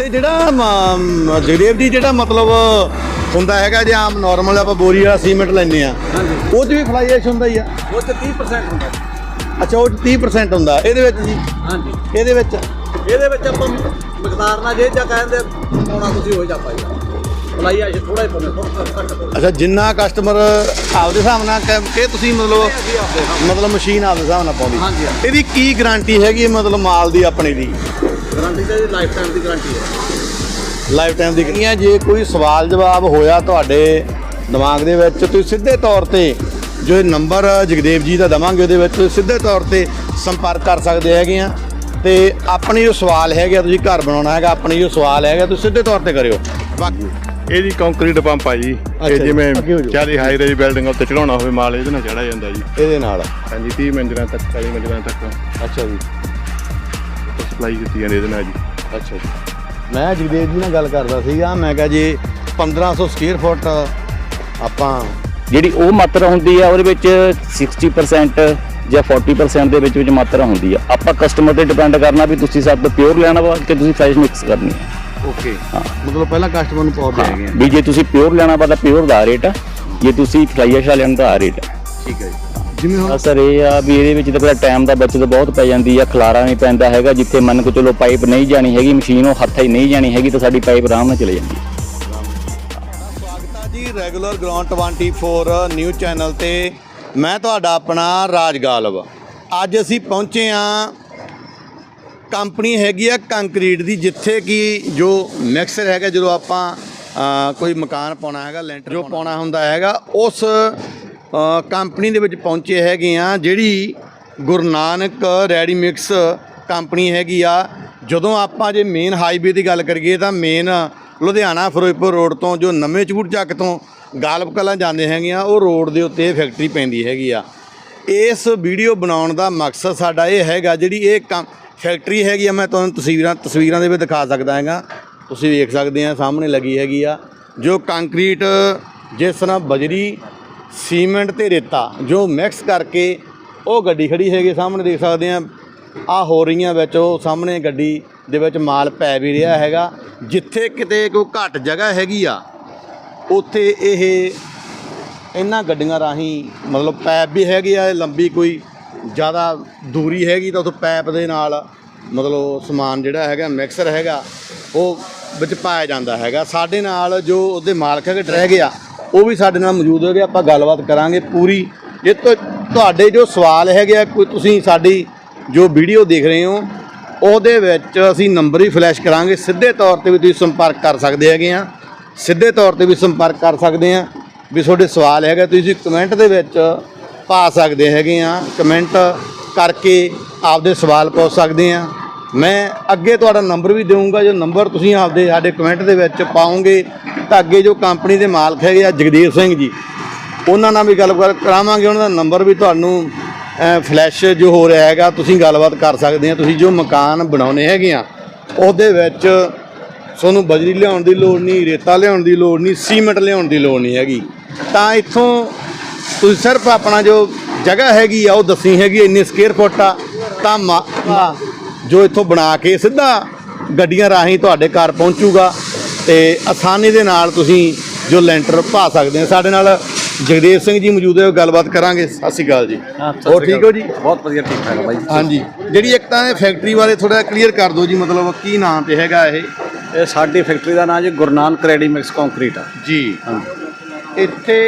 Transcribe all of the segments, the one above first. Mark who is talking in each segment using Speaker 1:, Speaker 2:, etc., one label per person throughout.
Speaker 1: ਤੇ ਜਿਹੜਾ ਮ- ਜਗਦੇਵ ਜੀ ਜਿਹੜਾ ਮਤਲਬ ਹੁੰਦਾ ਹੈਗਾ ਜੇ ਆਮ ਨਾਰਮਲ ਆਪਾਂ ਬੋਰੀ ਵਾਲਾ ਸੀਮੈਂਟ ਲੈਂਦੇ ਆ ਉਹ 'ਚ ਵੀ ਫਲਾਈ ਐਸ਼ ਹੁੰਦਾ ਹੀ ਆ।
Speaker 2: ਉਹ ਤੇ 30% ਹੁੰਦਾ ਜੀ।
Speaker 1: ਅੱਛਾ ਉਹ 'ਚ 30% ਹੁੰਦਾ ਇਹਦੇ ਵਿੱਚ ਜੀ?
Speaker 2: ਹਾਂਜੀ।
Speaker 1: ਇਹਦੇ ਵਿੱਚ?
Speaker 2: ਇਹਦੇ ਵਿੱਚ ਆਪਾਂ ਮਿਕਦਾਰ ਨਾਲ ਜੇ ਜਾਂ ਕਹਿੰਦੇ ਪਾਉਣਾ ਤੁਸੀਂ ਹੋ ਜਾ। ਪਾਈਦਾ ਭਲਾਈ ਆ ਥੋੜਾ ਹੀ ਪਾਉਂਦੇ ਥੋੜਾ ਘੱਟ ਪਾਉਂਦੇ।
Speaker 1: ਅੱਛਾ ਜਿੰਨਾ ਕਸਟਮਰ ਆਪਦੇ ਹਿਸਾਬ ਨਾਲ ਕਿ ਕਿ ਤੁਸੀਂ ਮਤਲਬ
Speaker 2: ਅਸੀਂ ਆਪਦੇ ਹਿਸਾਬ
Speaker 1: ਮਤਲਬ ਮਸ਼ੀਨ ਆਪਦੇ ਹਿਸਾਬ ਨਾਲ ਪਾਉਂਦੀ।
Speaker 2: ਹਾਂਜੀ, ਹਾਂਜੀ।
Speaker 1: ਇਹਦੀ ਕੀ ਗਾਰੰਟੀ ਹੈਗੀ ਮਤਲਬ ਮਾਲ ਦੀ ਆਪਣੀ ਦੀ?
Speaker 2: ਲਾਈਫ ਟਾਈਮ ਦੀ ਗਾਰੰਟੀ ਹੈ।
Speaker 1: ਲਾਈਫ ਟਾਈਮ ਦੀ ਕੀ ਹੈ। ਜੇ ਕੋਈ ਸਵਾਲ ਜਵਾਬ ਹੋਇਆ ਤੁਹਾਡੇ ਦਿਮਾਗ ਦੇ ਵਿੱਚ ਤੁਸੀਂ ਸਿੱਧੇ ਤੌਰ ਤੇ ਜੋ ਇਹ ਨੰਬਰ ਜਗਦੇਵ ਜੀ ਦਾ ਦਵਾਂਗੇ ਉਹਦੇ ਵਿੱਚ ਸਿੱਧੇ ਤੌਰ ਤੇ ਸੰਪਰਕ ਕਰ ਸਕਦੇ ਹੈਗੇ ਆ। ਤੇ ਆਪਣੀ ਜੋ ਸਵਾਲ ਹੈਗੇ ਆ, ਤੁਸੀਂ ਘਰ ਬਣਾਉਣਾ ਹੈਗਾ ਆਪਣੀ ਜੋ ਸਵਾਲ ਹੈਗਾ ਤੁਸੀਂ ਸਿੱਧੇ ਤੌਰ ਤੇ ਕਰਿਓ। ਬਾਕੀ
Speaker 3: ਇਹ ਜੀ ਕੰਕਰੀਟ ਪੰਪ ਆ ਜੀ ਇਹ ਜਿਵੇਂ
Speaker 1: ਅੱਗੇ ਹੋ ਜਾਓ।
Speaker 3: 40 ਹਾਈ ਰੇਜ ਬਿਲਡਿੰਗ ਉੱਤੇ ਚੜਾਉਣਾ ਹੋਵੇ ਮਾਲ ਇਹਦੇ ਨਾਲ ਚੜਾ ਜਾਂਦਾ ਜੀ।
Speaker 1: ਇਹਦੇ ਨਾਲ।
Speaker 3: ਹਾਂਜੀ 30 ਮੰਜ਼ਿਲਾਂ ਤੱਕ 40 ਮੰਜ਼ਿਲਾਂ ਤੱਕ।
Speaker 1: ਅੱਛਾ ਜੀ।
Speaker 3: ਸਪਲਾਈ ਕੀਤੀ ਜਾਂਦੀ ਇਹਦੇ ਨਾਲ ਜੀ।
Speaker 1: ਅੱਛਾ ਜੀ। ਮੈਂ ਜਗਦੇਵ ਜੀ ਨਾਲ ਗੱਲ ਕਰਦਾ ਸੀਗਾ ਮੈਂ ਕਿਹਾ ਜੀ 1500 ਸਕੁਅਰ ਫੁੱਟ ਆਪਾਂ
Speaker 4: ਜਿਹੜੀ ਉਹ ਮਾਤਰਾ ਹੁੰਦੀ ਆ ਉਹਦੇ ਵਿੱਚ 60% ਜਾਂ 40% ਦੇ ਵਿੱਚ ਵਿੱਚ ਮਾਤਰਾ ਹੁੰਦੀ ਆ। ਆਪਾਂ ਕਸਟਮਰ ਤੇ ਡਿਪੈਂਡ ਕਰਨਾ ਵੀ ਤੁਸੀਂ ਸਾਡੇ ਤੋਂ ਪਿਓਰ ਲੈਣਾ ਵਾ ਕਿ ਤੁਸੀਂ ਫਰੈਸ਼ ਮਿਕਸ ਕਰਨੀ ਆ।
Speaker 1: ਓਕੇ ਮਤਲਬ ਪਹਿਲਾਂ ਕਸਟਮਰ ਨੂੰ ਹੈਗੇ ਆ
Speaker 4: ਵੀ ਜੇ ਤੁਸੀਂ ਪਿਓਰ ਲੈਣਾ ਵਾ ਤਾਂ ਪਿਓਰ ਦਾ ਰੇਟ ਆ। ਜੇ ਤੁਸੀਂ ਫਲਾਈਸ਼ ਵਾਲਾ ਲੈਣਾ ਤਾਂ ਰੇਟ ਆ।
Speaker 1: ਠੀਕ ਹੈ ਜੀ। ਜਿਵੇਂ ਹੁਣ
Speaker 4: ਅਸਰ ਇਹ ਆ ਵੀ ਇਹਦੇ ਵਿੱਚ ਤਾਂ ਪਹਿਲਾਂ ਟਾਈਮ ਦਾ ਬਚਤ ਬਹੁਤ ਪੈ ਜਾਂਦੀ ਆ ਖਲਾਰਾ ਨਹੀਂ ਪੈਂਦਾ ਹੈਗਾ ਜਿੱਥੇ ਮੰਨ ਕੇ ਚਲੋ ਪਾਈਪ ਨਹੀਂ ਜਾਣੀ ਹੈਗੀ ਮਸ਼ੀਨ ਉਹ ਹੱਥਾਂ 'ਚ ਨਹੀਂ ਜਾਣੀ ਹੈਗੀ ਤਾਂ ਸਾਡੀ ਪਾਈਪ ਆਰਾਮ ਨਾਲ ਚਲੇ ਜਾਂਦੀ ਹੈ
Speaker 1: ਸਵਾਗਤ ਹੈ ਜੀ ਰੈਗੂਲਰ ਗਰਾਊਂਡ 24 ਨਿਊਜ਼ ਚੈਨਲ ਤੇ ਮੈਂ ਤੁਹਾਡਾ ਆਪਣਾ ਰਾਜ ਗਾਲਵ। ਅੱਜ ਅਸੀਂ ਪਹੁੰਚੇ ਆ ਕੰਪਨੀ ਹੈਗੀ ਆ ਕੰਕਰੀਟ ਦੀ ਜਿੱਥੇ ਕਿ ਜੋ ਮਿਕਸਰ ਹੈਗਾ ਜਦੋਂ ਆਪਾਂ ਕੋਈ ਮਕਾਨ ਪਾਉਣਾ ਹੈਗਾ ਲੈਂਟਰ ਜੋ ਪਾਉਣਾ ਹੁੰਦਾ ਹੈਗਾ ਉਸ ਕੰਪਨੀ ਦੇ ਵਿੱਚ ਪਹੁੰਚੇ ਹੈਗੇ ਆ, ਜਿਹੜੀ Guru Nanak ready mix company ਹੈਗੀ ਆ। ਜਦੋਂ ਆਪਾਂ ਜੇ ਮੇਨ ਹਾਈਵੇ ਦੀ ਗੱਲ ਕਰੀਏ ਤਾਂ ਮੇਨ ਲੁਧਿਆਣਾ ਫਿਰੋਜ਼ਪੁਰ ਰੋਡ ਤੋਂ ਜੋ ਨਵੇਂ ਚੂੜ ਚੱਕ ਤੋਂ ਗਾਲਬ ਕਲਾਂ ਜਾਂਦੇ ਹੈਗੇ ਆ, ਉਹ ਰੋਡ ਦੇ ਉੱਤੇ ਫੈਕਟਰੀ ਪੈਂਦੀ ਹੈਗੀ ਆ। ਇਸ ਵੀਡੀਓ ਬਣਾਉਣ ਦਾ ਮਕਸਦ ਸਾਡਾ ਇਹ ਹੈਗਾ, ਜਿਹੜੀ ਇਹ ਕੰਮ ਫੈਕਟਰੀ ਹੈਗੀ ਆ, ਮੈਂ ਤੁਹਾਨੂੰ ਤਸਵੀਰਾਂ ਤਸਵੀਰਾਂ ਦੇ ਵਿੱਚ ਦਿਖਾ ਸਕਦਾ ਹੈਗਾ। ਤੁਸੀਂ ਵੇਖ ਸਕਦੇ ਆ, ਸਾਹਮਣੇ ਲੱਗੀ ਹੈਗੀ ਆ, ਜੋ ਕੰਕਰੀਟ ਜਿਸ ਤਰ੍ਹਾਂ ਬਜਰੀ ਸੀਮੈਂਟ ਤੇ ਰੇਤਾ, ਜੋ ਮਿਕਸ ਕਰਕੇ ਉਹ ਗੱਡੀ ਖੜੀ ਹੈਗੀ ਸਾਹਮਣੇ ਦੇਖ ਸਕਦੇ ਆ। ਆ ਹੋ ਰਹੀਆਂ ਵਿੱਚ ਉਹ ਸਾਹਮਣੇ ਗੱਡੀ ਦੇ ਵਿੱਚ ਮਾਲ ਪੈ ਵੀ ਰਿਹਾ ਹੈਗਾ। ਜਿੱਥੇ ਕਿਤੇ ਕੋਈ ਘੱਟ ਜਗ੍ਹਾ ਹੈਗੀ ਆ, ਉੱਥੇ ਇਹ ਇਹਨਾਂ ਗੱਡੀਆਂ ਰਾਹੀਂ ਮਤਲਬ ਪੈਪ ਵੀ ਹੈਗੇ ਆ, ਲੰਬੀ ਕੋਈ ਜ਼ਿਆਦਾ ਦੂਰੀ ਹੈਗੀ ਤਾਂ ਉੱਥੇ ਪੈਪ ਦੇ ਨਾਲ ਮਤਲਬ ਸਮਾਨ ਜਿਹੜਾ ਹੈਗਾ, ਮਿਕਸਰ ਹੈਗਾ, ਉਹ ਵਿੱਚ ਪਾਇਆ ਜਾਂਦਾ ਹੈਗਾ। ਸਾਡੇ ਨਾਲ ਜੋ ਉਹਦੇ ਮਾਲਕ ਹੈਗੇ ਰਹਿ ਗਿਆ। ਉਹ ਵੀ ਸਾਡੇ ਨਾਲ ਮੌਜੂਦ ਹੋਗੇ ਆਪਾਂ ਗੱਲਬਾਤ ਕਰਾਂਗੇ ਪੂਰੀ। ਜੇ ਤੁਹਾਡੇ ਜੋ ਸਵਾਲ ਹੈਗੇ ਆ, ਕੋਈ ਤੁਸੀਂ ਸਾਡੀ ਜੋ ਵੀਡੀਓ ਦੇਖ ਰਹੇ ਹੋ, ਉਹਦੇ ਵਿੱਚ ਅਸੀਂ ਨੰਬਰ ਹੀ ਫਲੈਸ਼ ਕਰਾਂਗੇ। ਸਿੱਧੇ ਤੌਰ ਤੇ ਵੀ ਤੁਸੀਂ ਸੰਪਰਕ ਕਰ ਸਕਦੇ ਹੈਗੇ ਆ। ਸਿੱਧੇ ਤੌਰ ਤੇ ਵੀ ਸੰਪਰਕ ਕਰ ਸਕਦੇ ਆ। ਵੀ ਤੁਹਾਡੇ ਸਵਾਲ ਹੈਗਾ ਤੁਸੀਂ ਕਮੈਂਟ ਦੇ ਵਿੱਚ ਪਾ ਸਕਦੇ ਹੈਗੇ ਆ। ਕਮੈਂਟ ਕਰਕੇ ਆਪਦੇ ਸਵਾਲ ਪੁੱਛ ਸਕਦੇ ਆ। ਮੈਂ ਅੱਗੇ ਤੁਹਾਡਾ ਨੰਬਰ ਵੀ ਦੇਵਾਂਗਾ ਜੋ ਨੰਬਰ ਤੁਸੀਂ ਆਪਦੇ ਸਾਡੇ ਕਮੈਂਟ ਦੇ ਵਿੱਚ ਪਾਓਗੇ, ਤਾਂ ਅੱਗੇ ਜੋ ਕੰਪਨੀ ਦੇ ਮਾਲਕ ਹੈਗੇ ਆ ਜਗਦੀਪ ਸਿੰਘ ਜੀ, ਉਹਨਾਂ ਨਾਲ ਵੀ ਗੱਲਬਾਤ ਕਰਾਵਾਂਗੇ, ਉਹਨਾਂ ਦਾ ਨੰਬਰ ਵੀ ਤੁਹਾਨੂੰ ਫਲੈਸ਼ ਜੋ ਹੋ ਰਿਹਾ ਹੈਗਾ, ਤੁਸੀਂ ਗੱਲਬਾਤ ਕਰ ਸਕਦੇ ਆ, ਤੁਸੀਂ ਜੋ ਮਕਾਨ ਬਣਾਉਣੇ ਹੈਗੇ ਆ, ਉਹਦੇ ਵਿੱਚ ਤੁਹਾਨੂੰ ਬਜਰੀ ਲਿਆਉਣ ਦੀ ਲੋੜ ਨਹੀਂ, ਰੇਤਾ ਲਿਆਉਣ ਦੀ ਲੋੜ ਨਹੀਂ, ਸੀਮੈਂਟ ਲਿਆਉਣ ਦੀ ਲੋੜ ਨਹੀਂ ਹੈਗੀ। ਤਾਂ ਇੱਥੋਂ ਤੁਸੀਂ ਸਿਰਫ ਆਪਣਾ ਜੋ ਜਗ੍ਹਾ ਹੈਗੀ ਆ, ਉਹ ਦੱਸੀ ਹੈਗੀ ਇੰਨੀ ਸਕੁਅਰ ਫੁੱਟ ਆ, ਤਾਂ ਮਾ- ਜੋ ਇੱਥੋਂ ਬਣਾ ਕੇ ਸਿੱਧਾ ਗੱਡੀਆਂ ਰਾਹੀਂ ਤੁਹਾਡੇ ਘਰ ਪਹੁੰਚੂਗਾ ਤੇ ਆਸਾਨੀ ਦੇ ਨਾਲ ਤੁਸੀਂ ਜੋ ਲੈਂਟਰ ਪਾ ਸਕਦੇ ਆ ਸਾਡੇ ਨਾਲ ਜਗਦੇਵ ਸਿੰਘ ਜੀ ਮੌਜੂਦ ਹੈ ਗੱਲਬਾਤ ਕਰਾਂਗੇ। ਸਤਿ ਸ਼੍ਰੀ ਅਕਾਲ ਜੀ। ਹੋਰ ਠੀਕ ਹੋ ਜੀ?
Speaker 2: ਬਹੁਤ ਵਧੀਆ ਠੀਕ ਠਾਕ ਬਾਈ।
Speaker 1: ਹਾਂਜੀ। ਜਿਹੜੀ ਇੱਕ ਤਾਂ ਇਹ ਫੈਕਟਰੀ ਬਾਰੇ ਥੋੜਾ ਕਲੀਅਰ ਕਰ ਦਿਓ ਜੀ ਮਤਲਬ ਕੀ ਨਾਮ ਤੇ ਹੈਗਾ ਇਹ?
Speaker 2: ਇਹ ਸਾਡੀ ਫੈਕਟਰੀ ਦਾ ਨਾਮ ਜੀ Guru Nanak ready mix concrete ਆ।
Speaker 1: ਜੀ। ਇੱਥੇ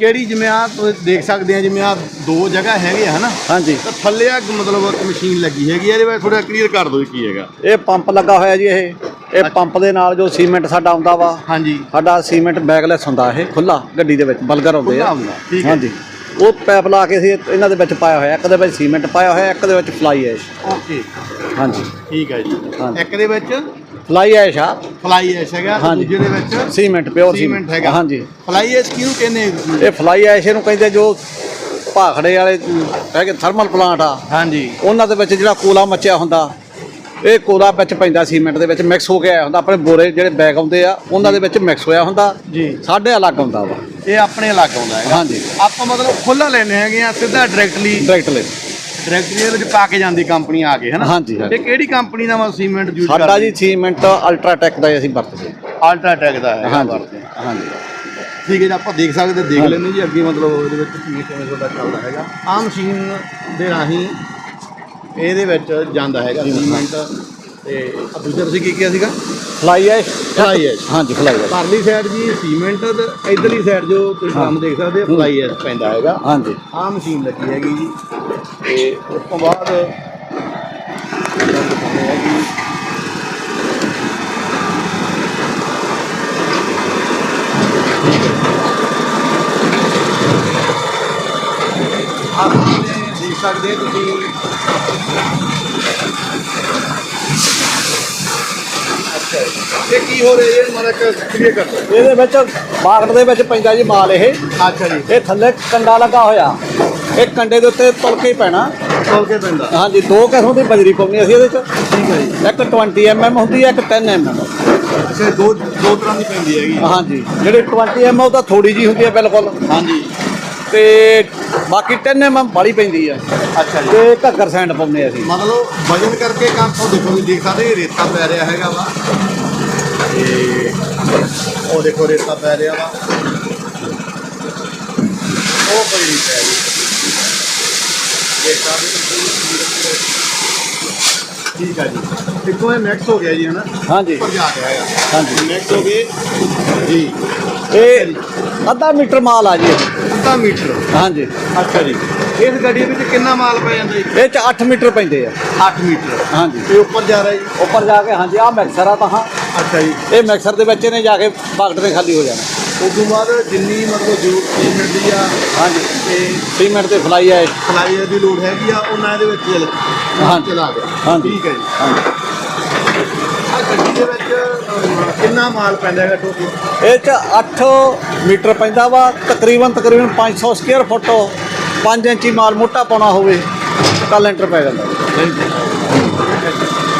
Speaker 1: ਕਿਹੜੀ ਜਿਵੇਂ ਆ ਤੁਸੀਂ ਦੇਖ ਸਕਦੇ ਆ ਜਿਵੇਂ ਆ ਦੋ ਜਗ੍ਹਾ ਹੈਗੇ ਆ ਹਨਾ?
Speaker 2: ਹਾਂਜੀ।
Speaker 1: ਤਾਂ ਥੱਲੇ ਆ ਮਤਲਬ ਇੱਕ ਮਸ਼ੀਨ ਲੱਗੀ ਹੈਗੀ ਆ, ਇਹਦੇ ਬਾਰੇ ਥੋੜਾ ਕਲੀਅਰ ਕਰ ਦਿਓ ਕੀ ਹੈਗਾ।
Speaker 2: ਇਹ ਪੰਪ ਲੱਗਾ ਹੋਇਆ ਜੀ ਇਹ। ਇਹ ਪੰਪ ਦੇ ਨਾਲ ਜੋ ਸੀਮੈਂਟ ਸਾਡਾ ਆਉਂਦਾ ਵਾ
Speaker 1: ਹਾਂਜੀ।
Speaker 2: ਸਾਡਾ ਸੀਮੈਂਟ ਬੈਗਲੈਸ ਹੁੰਦਾ ਇਹ ਖੁੱਲਾ ਗੱਡੀ ਦੇ ਵਿੱਚ ਬਲਗਰ
Speaker 1: ਖੁੱਲ੍ਹਾ
Speaker 2: ਆ।
Speaker 1: ਹੁੰਦਾ, ਠੀਕ ਹੈ।
Speaker 2: ਹਾਂਜੀ। ਉਹ ਪੈਪ ਲਾ ਕੇ ਅਸੀਂ ਇਹਨਾਂ ਦੇ ਵਿੱਚ ਪਾਇਆ ਹੋਇਆ ਇੱਕ ਦੇ ਵਿੱਚ ਸੀਮੈਂਟ ਪਾਇਆ ਹੋਇਆ ਇੱਕ ਦੇ ਵਿੱਚ ਫਲਾਈ ਐਸ਼
Speaker 1: ਓਕੇ।
Speaker 2: ਹਾਂਜੀ।
Speaker 1: ਠੀਕ ਹੈ ਜੀ।
Speaker 2: ਹਾਂਜੀ।
Speaker 1: ਇੱਕ ਦੇ ਵਿੱਚ
Speaker 2: ਫਲਾਈ ਐਸ਼ ਆ।
Speaker 1: ਫਲਾਈ ਐਸ਼ ਹੈਗਾ
Speaker 2: ਹਾਂਜੀ।
Speaker 1: ਦੂਜੇ ਦੇ ਵਿੱਚ
Speaker 2: ਸੀਮੈਂਟ ਪਿਓਰ
Speaker 1: ਸੀਮੈਂਟ ਹੈਗਾ।
Speaker 2: ਹਾਂਜੀ।
Speaker 1: ਫਲਾਈ ਐਸ਼ ਕਿਹਨੂੰ ਕਹਿੰਦੇ?
Speaker 2: ਇਹ ਫਲਾਈ ਐਸ਼ ਨੂੰ ਕਹਿੰਦੇ ਜੋ ਭਾਖੜੇ ਵਾਲੇ ਹੈਗੇ ਥਰਮਲ ਪਲਾਂਟ ਆ।
Speaker 1: ਹਾਂਜੀ।
Speaker 2: ਉਹਨਾਂ ਦੇ ਵਿੱਚ ਜਿਹੜਾ ਕੋਲਾ ਮੱਚਿਆ ਹੁੰਦਾ ਇਹ ਕੋਲਾ ਵਿੱਚ ਪੈਂਦਾ ਸੀਮੈਂਟ ਦੇ ਵਿੱਚ ਮਿਕਸ ਹੋ ਕੇ ਆਇਆ ਹੁੰਦਾ। ਆਪਣੇ ਬੋਰੇ ਜਿਹੜੇ ਬੈਗ ਆਉਂਦੇ ਆ ਉਹਨਾਂ ਦੇ ਵਿੱਚ ਮਿਕਸ ਹੋਇਆ ਹੁੰਦਾ।
Speaker 1: ਜੀ।
Speaker 2: ਸਾਡੇ ਅਲੱਗ ਹੁੰਦਾ ਵਾ।
Speaker 1: ਇਹ ਆਪਣੇ ਅਲੱਗ ਆਉਂਦਾ ਹੈਗਾ।
Speaker 2: ਹਾਂਜੀ।
Speaker 1: ਆਪਾਂ ਮਤਲਬ ਖੁੱਲਾ ਲੈਣੇ ਹੈਗੇ ਆ ਸਿੱਧਾ ਡਾਇਰੈਕਟਲੀ
Speaker 2: ਡਾਇਰੈਕਟਲੀ
Speaker 1: ਡਾਇਰੈਕਟਰੀ ਦੇ ਵਿੱਚ ਪਾ ਕੇ ਜਾਂਦੀ ਕੰਪਨੀ ਆ ਕੇ ਹੈ ਨਾ
Speaker 2: ਹਾਂਜੀ, ਹਾਂਜੀ।
Speaker 1: ਇਹ ਕਿਹੜੀ ਕੰਪਨੀ ਦਾ ਵਾ ਸੀਮੈਂਟ ਯੂਜ਼
Speaker 2: ਸਾਡਾ ਜੀ ਸੀਮੈਂਟ ਅਲਟਰਾਟੈਕ ਦਾ ਹੀ ਅਸੀਂ ਵਰਤਦੇ
Speaker 1: ਅਲਟਰਾਟੈਕ ਦਾ ਹੈ
Speaker 2: ਹਾਂਜੀ ਹਾਂਜੀ।
Speaker 1: ਠੀਕ ਹੈ ਜੀ ਆਪਾਂ ਦੇਖ ਸਕਦੇ ਦੇਖ ਲੈਂਦੇ ਜੀ ਅੱਗੇ ਮਤਲਬ ਇਹਦੇ ਵਿੱਚ ਕਿਵੇਂ ਕਿਵੇਂ ਤੁਹਾਡਾ ਚੱਲਦਾ ਹੈਗਾ। ਆਹ ਮਸ਼ੀਨ ਦੇ ਰਾਹੀਂ ਇਹਦੇ ਵਿੱਚ ਜਾਂਦਾ ਹੈਗਾ ਸੀਮੈਂਟ। ਤੇ ਆਹ ਦੂਜਾ ਤੁਸੀਂ ਕੀ ਕਿਹਾ ਸੀਗਾ?
Speaker 2: ਫਲਾਈ ਐਸ਼
Speaker 1: ਫਲਾਈ ਐਸ਼
Speaker 2: ਹਾਂਜੀ ਫਲਾਈ ਐਸ਼
Speaker 1: ਪਰਲੀ ਸਾਈਡ ਜੀ ਸੀਮੈਂਟ ਤੇ ਇਧਰਲੀ ਸਾਈਡ ਜੋ ਤੁਸੀਂ ਕੰਮ ਦੇਖ ਸਕਦੇ ਹੋ। ਫਲਾਈ ਐਸ਼ ਪੈਂਦਾ ਹੈਗਾ।
Speaker 2: ਹਾਂਜੀ।
Speaker 1: ਆਹ ਮਸ਼ੀਨ ਲੱਗੀ ਹੈਗੀ ਜੀ। ਤੇ ਉਸ ਤੋਂ ਬਾਅਦ ਆਹ ਦੇਖ ਸਕਦੇ ਤੁਸੀਂ। ਅੱਛਾ। ਇਹ ਕੀ ਹੋ ਰਿਹਾ? ਇਹ ਮਾੜਾ ਕਲੀਅਰ ਕਰ ਦਿਓ
Speaker 2: ਇਹਦੇ ਵਿੱਚ ਬਾਗੜ ਦੇ ਵਿੱਚ ਪੈਂਦਾ ਜੀ ਮਾਲ ਇਹ।
Speaker 1: ਅੱਛਾ ਜੀ।
Speaker 2: ਇਹ ਥੱਲੇ ਕੰਡਾ ਲੱਗਾ ਹੋਇਆ। ਇਹ ਕੰਡੇ ਦੇ ਉੱਤੇ ਤੁਲ ਕੇ ਹੀ ਪੈਣਾ।
Speaker 1: ਤੋਲ ਕੇ ਪੈਂਦਾ।
Speaker 2: ਹਾਂਜੀ ਦੋ ਕਿਸਮ ਦੀ ਬਜਰੀ ਪਾਉਣੀ ਅਸੀਂ ਇਹਦੇ ਚ
Speaker 1: ਠੀਕ ਹੈ ਜੀ।
Speaker 2: ਇੱਕ 20 mm ਹੁੰਦੀ ਹੈ ਇੱਕ 10 mm
Speaker 1: ਅੱਛਾ ਦੋ ਦੋ ਤਰ੍ਹਾਂ ਦੀ ਪੈਂਦੀ ਹੈਗੀ।
Speaker 2: ਹਾਂਜੀ ਜਿਹੜੀ 20 mm ਉਹ ਤਾਂ ਥੋੜੀ ਜੀ ਹੁੰਦੀ ਹੈ ਬਿਲਕੁਲ।
Speaker 1: ਹਾਂਜੀ।
Speaker 2: ਤੇ ਬਾਕੀ 10 mm ਬਾਲੀ ਪੈਂਦੀ ਹੈ।
Speaker 1: ਅੱਛਾ ਜੀ।
Speaker 2: ਤੇ ਘੱਗਰ ਸੈਂਡ ਪਾਉਂਦੇ ਅਸੀਂ।
Speaker 1: ਮਤਲਬ ਵਜਨ ਕਰਕੇ ਕੰਮ ਤੋਂ ਦੇਖੋ ਵੀ ਦੇਖ ਸਕਦੇ ਇਹ ਰੇਤਾ ਪੈ ਰਿਹਾ ਹੈਗਾ ਵਾ। ਤੇ ਉਹ ਦੇਖੋ ਰੇਤਾ ਪੈ ਰਿਹਾ ਵਾ। ਉਹ ਕੋਈ ਨਹੀਂ ਪੈ ਰਹੀ। ਦੇਖ ਸਕਦੇ ਹੋ ਤੁਸੀਂ। ਠੀਕ ਆ ਜੀ। ਦੇਖੋ ਇਹ ਮਿਕਸ ਹੋ ਗਿਆ ਜੀ ਹਨਾ?
Speaker 2: ਹਾਂਜੀ।
Speaker 1: ਉੱਪਰ ਜਾ ਗਿਆ ਹੈਗਾ
Speaker 2: ਹਾਂਜੀ।
Speaker 1: ਮਿਕਸ ਹੋ ਗਏ ਜੀ।
Speaker 2: ਇਹ ਅੱਧਾ ਮੀਟਰ ਮਾਲ ਆ ਜੀ। ਇਹ।
Speaker 1: ਅੱਧਾ ਮੀਟਰ।
Speaker 2: ਹਾਂਜੀ।
Speaker 1: ਅੱਛਾ ਜੀ। ਇਸ ਗੱਡੀ ਵਿੱਚ ਕਿੰਨਾ ਮਾਲ ਪੈ ਜਾਂਦਾ ਜੀ?
Speaker 2: ਇਹ ਚ 8 ਮੀਟਰ ਪੈਂਦੇ ਆ।
Speaker 1: 8 ਮੀਟਰ।
Speaker 2: ਹਾਂਜੀ।
Speaker 1: ਤੇ ਉੱਪਰ ਜਾ ਰਿਹਾ ਜੀ?
Speaker 2: ਉੱਪਰ ਜਾ ਕੇ ਹਾਂਜੀ ਆ ਮਿਕਸਰ ਆ ਤਾਂ
Speaker 1: ਅੱਛਾ ਜੀ।
Speaker 2: ਇਹ ਮਿਕਸਰ ਦੇ ਵਿੱਚ ਇਹਨੇ ਜਾ ਕੇ ਬਾਗੜ ਤੇ ਖਾਲੀ ਹੋ ਜਾਣਾ।
Speaker 1: ਉਸ ਤੋਂ ਬਾਅਦ ਜਿੰਨੀ ਮਤਲਬ ਜ਼ਰੂਰਤ ਸੀਮੈਂਟ ਦੀ ਆ
Speaker 2: ਹਾਂਜੀ।
Speaker 1: ਤੇ
Speaker 2: ਸੀਮੈਂਟ ਤੇ ਫਲਾਈ ਹੈ
Speaker 1: ਫਲਾਈਅਰ ਦੀ ਲੋਡ ਹੈਗੀ ਆ ਉਹਨਾਂ ਦੇ ਵਿੱਚ ਚਲ
Speaker 2: ਹਾਂ।
Speaker 1: ਚਲਾ ਗਿਆ।
Speaker 2: ਹਾਂਜੀ।
Speaker 1: ਠੀਕ ਹੈ ਜੀ।
Speaker 2: ਹਾਂਜੀ।
Speaker 1: ਆ ਗੱਡੀ ਦੇ ਵਿੱਚ ਕਿੰਨਾ ਮਾਲ ਪੈਂਦਾ ਹੈਗਾ ਟੋਟਲ
Speaker 2: ਇਹ ਚ 8 ਮੀਟਰ ਪੈਂਦਾ ਵਾ ਤਕਰੀਬਨ ਤਕਰੀਬਨ 500 ਸਕੁਅਰ ਫੁੱਟ 5 ਇੰਚੀ ਮਾਲ ਮੋਟਾ ਪਾਉਣਾ ਹੋਵੇ ਤਾਂ ਲੈਂਟਰ ਪੈ ਜਾਂਦਾ।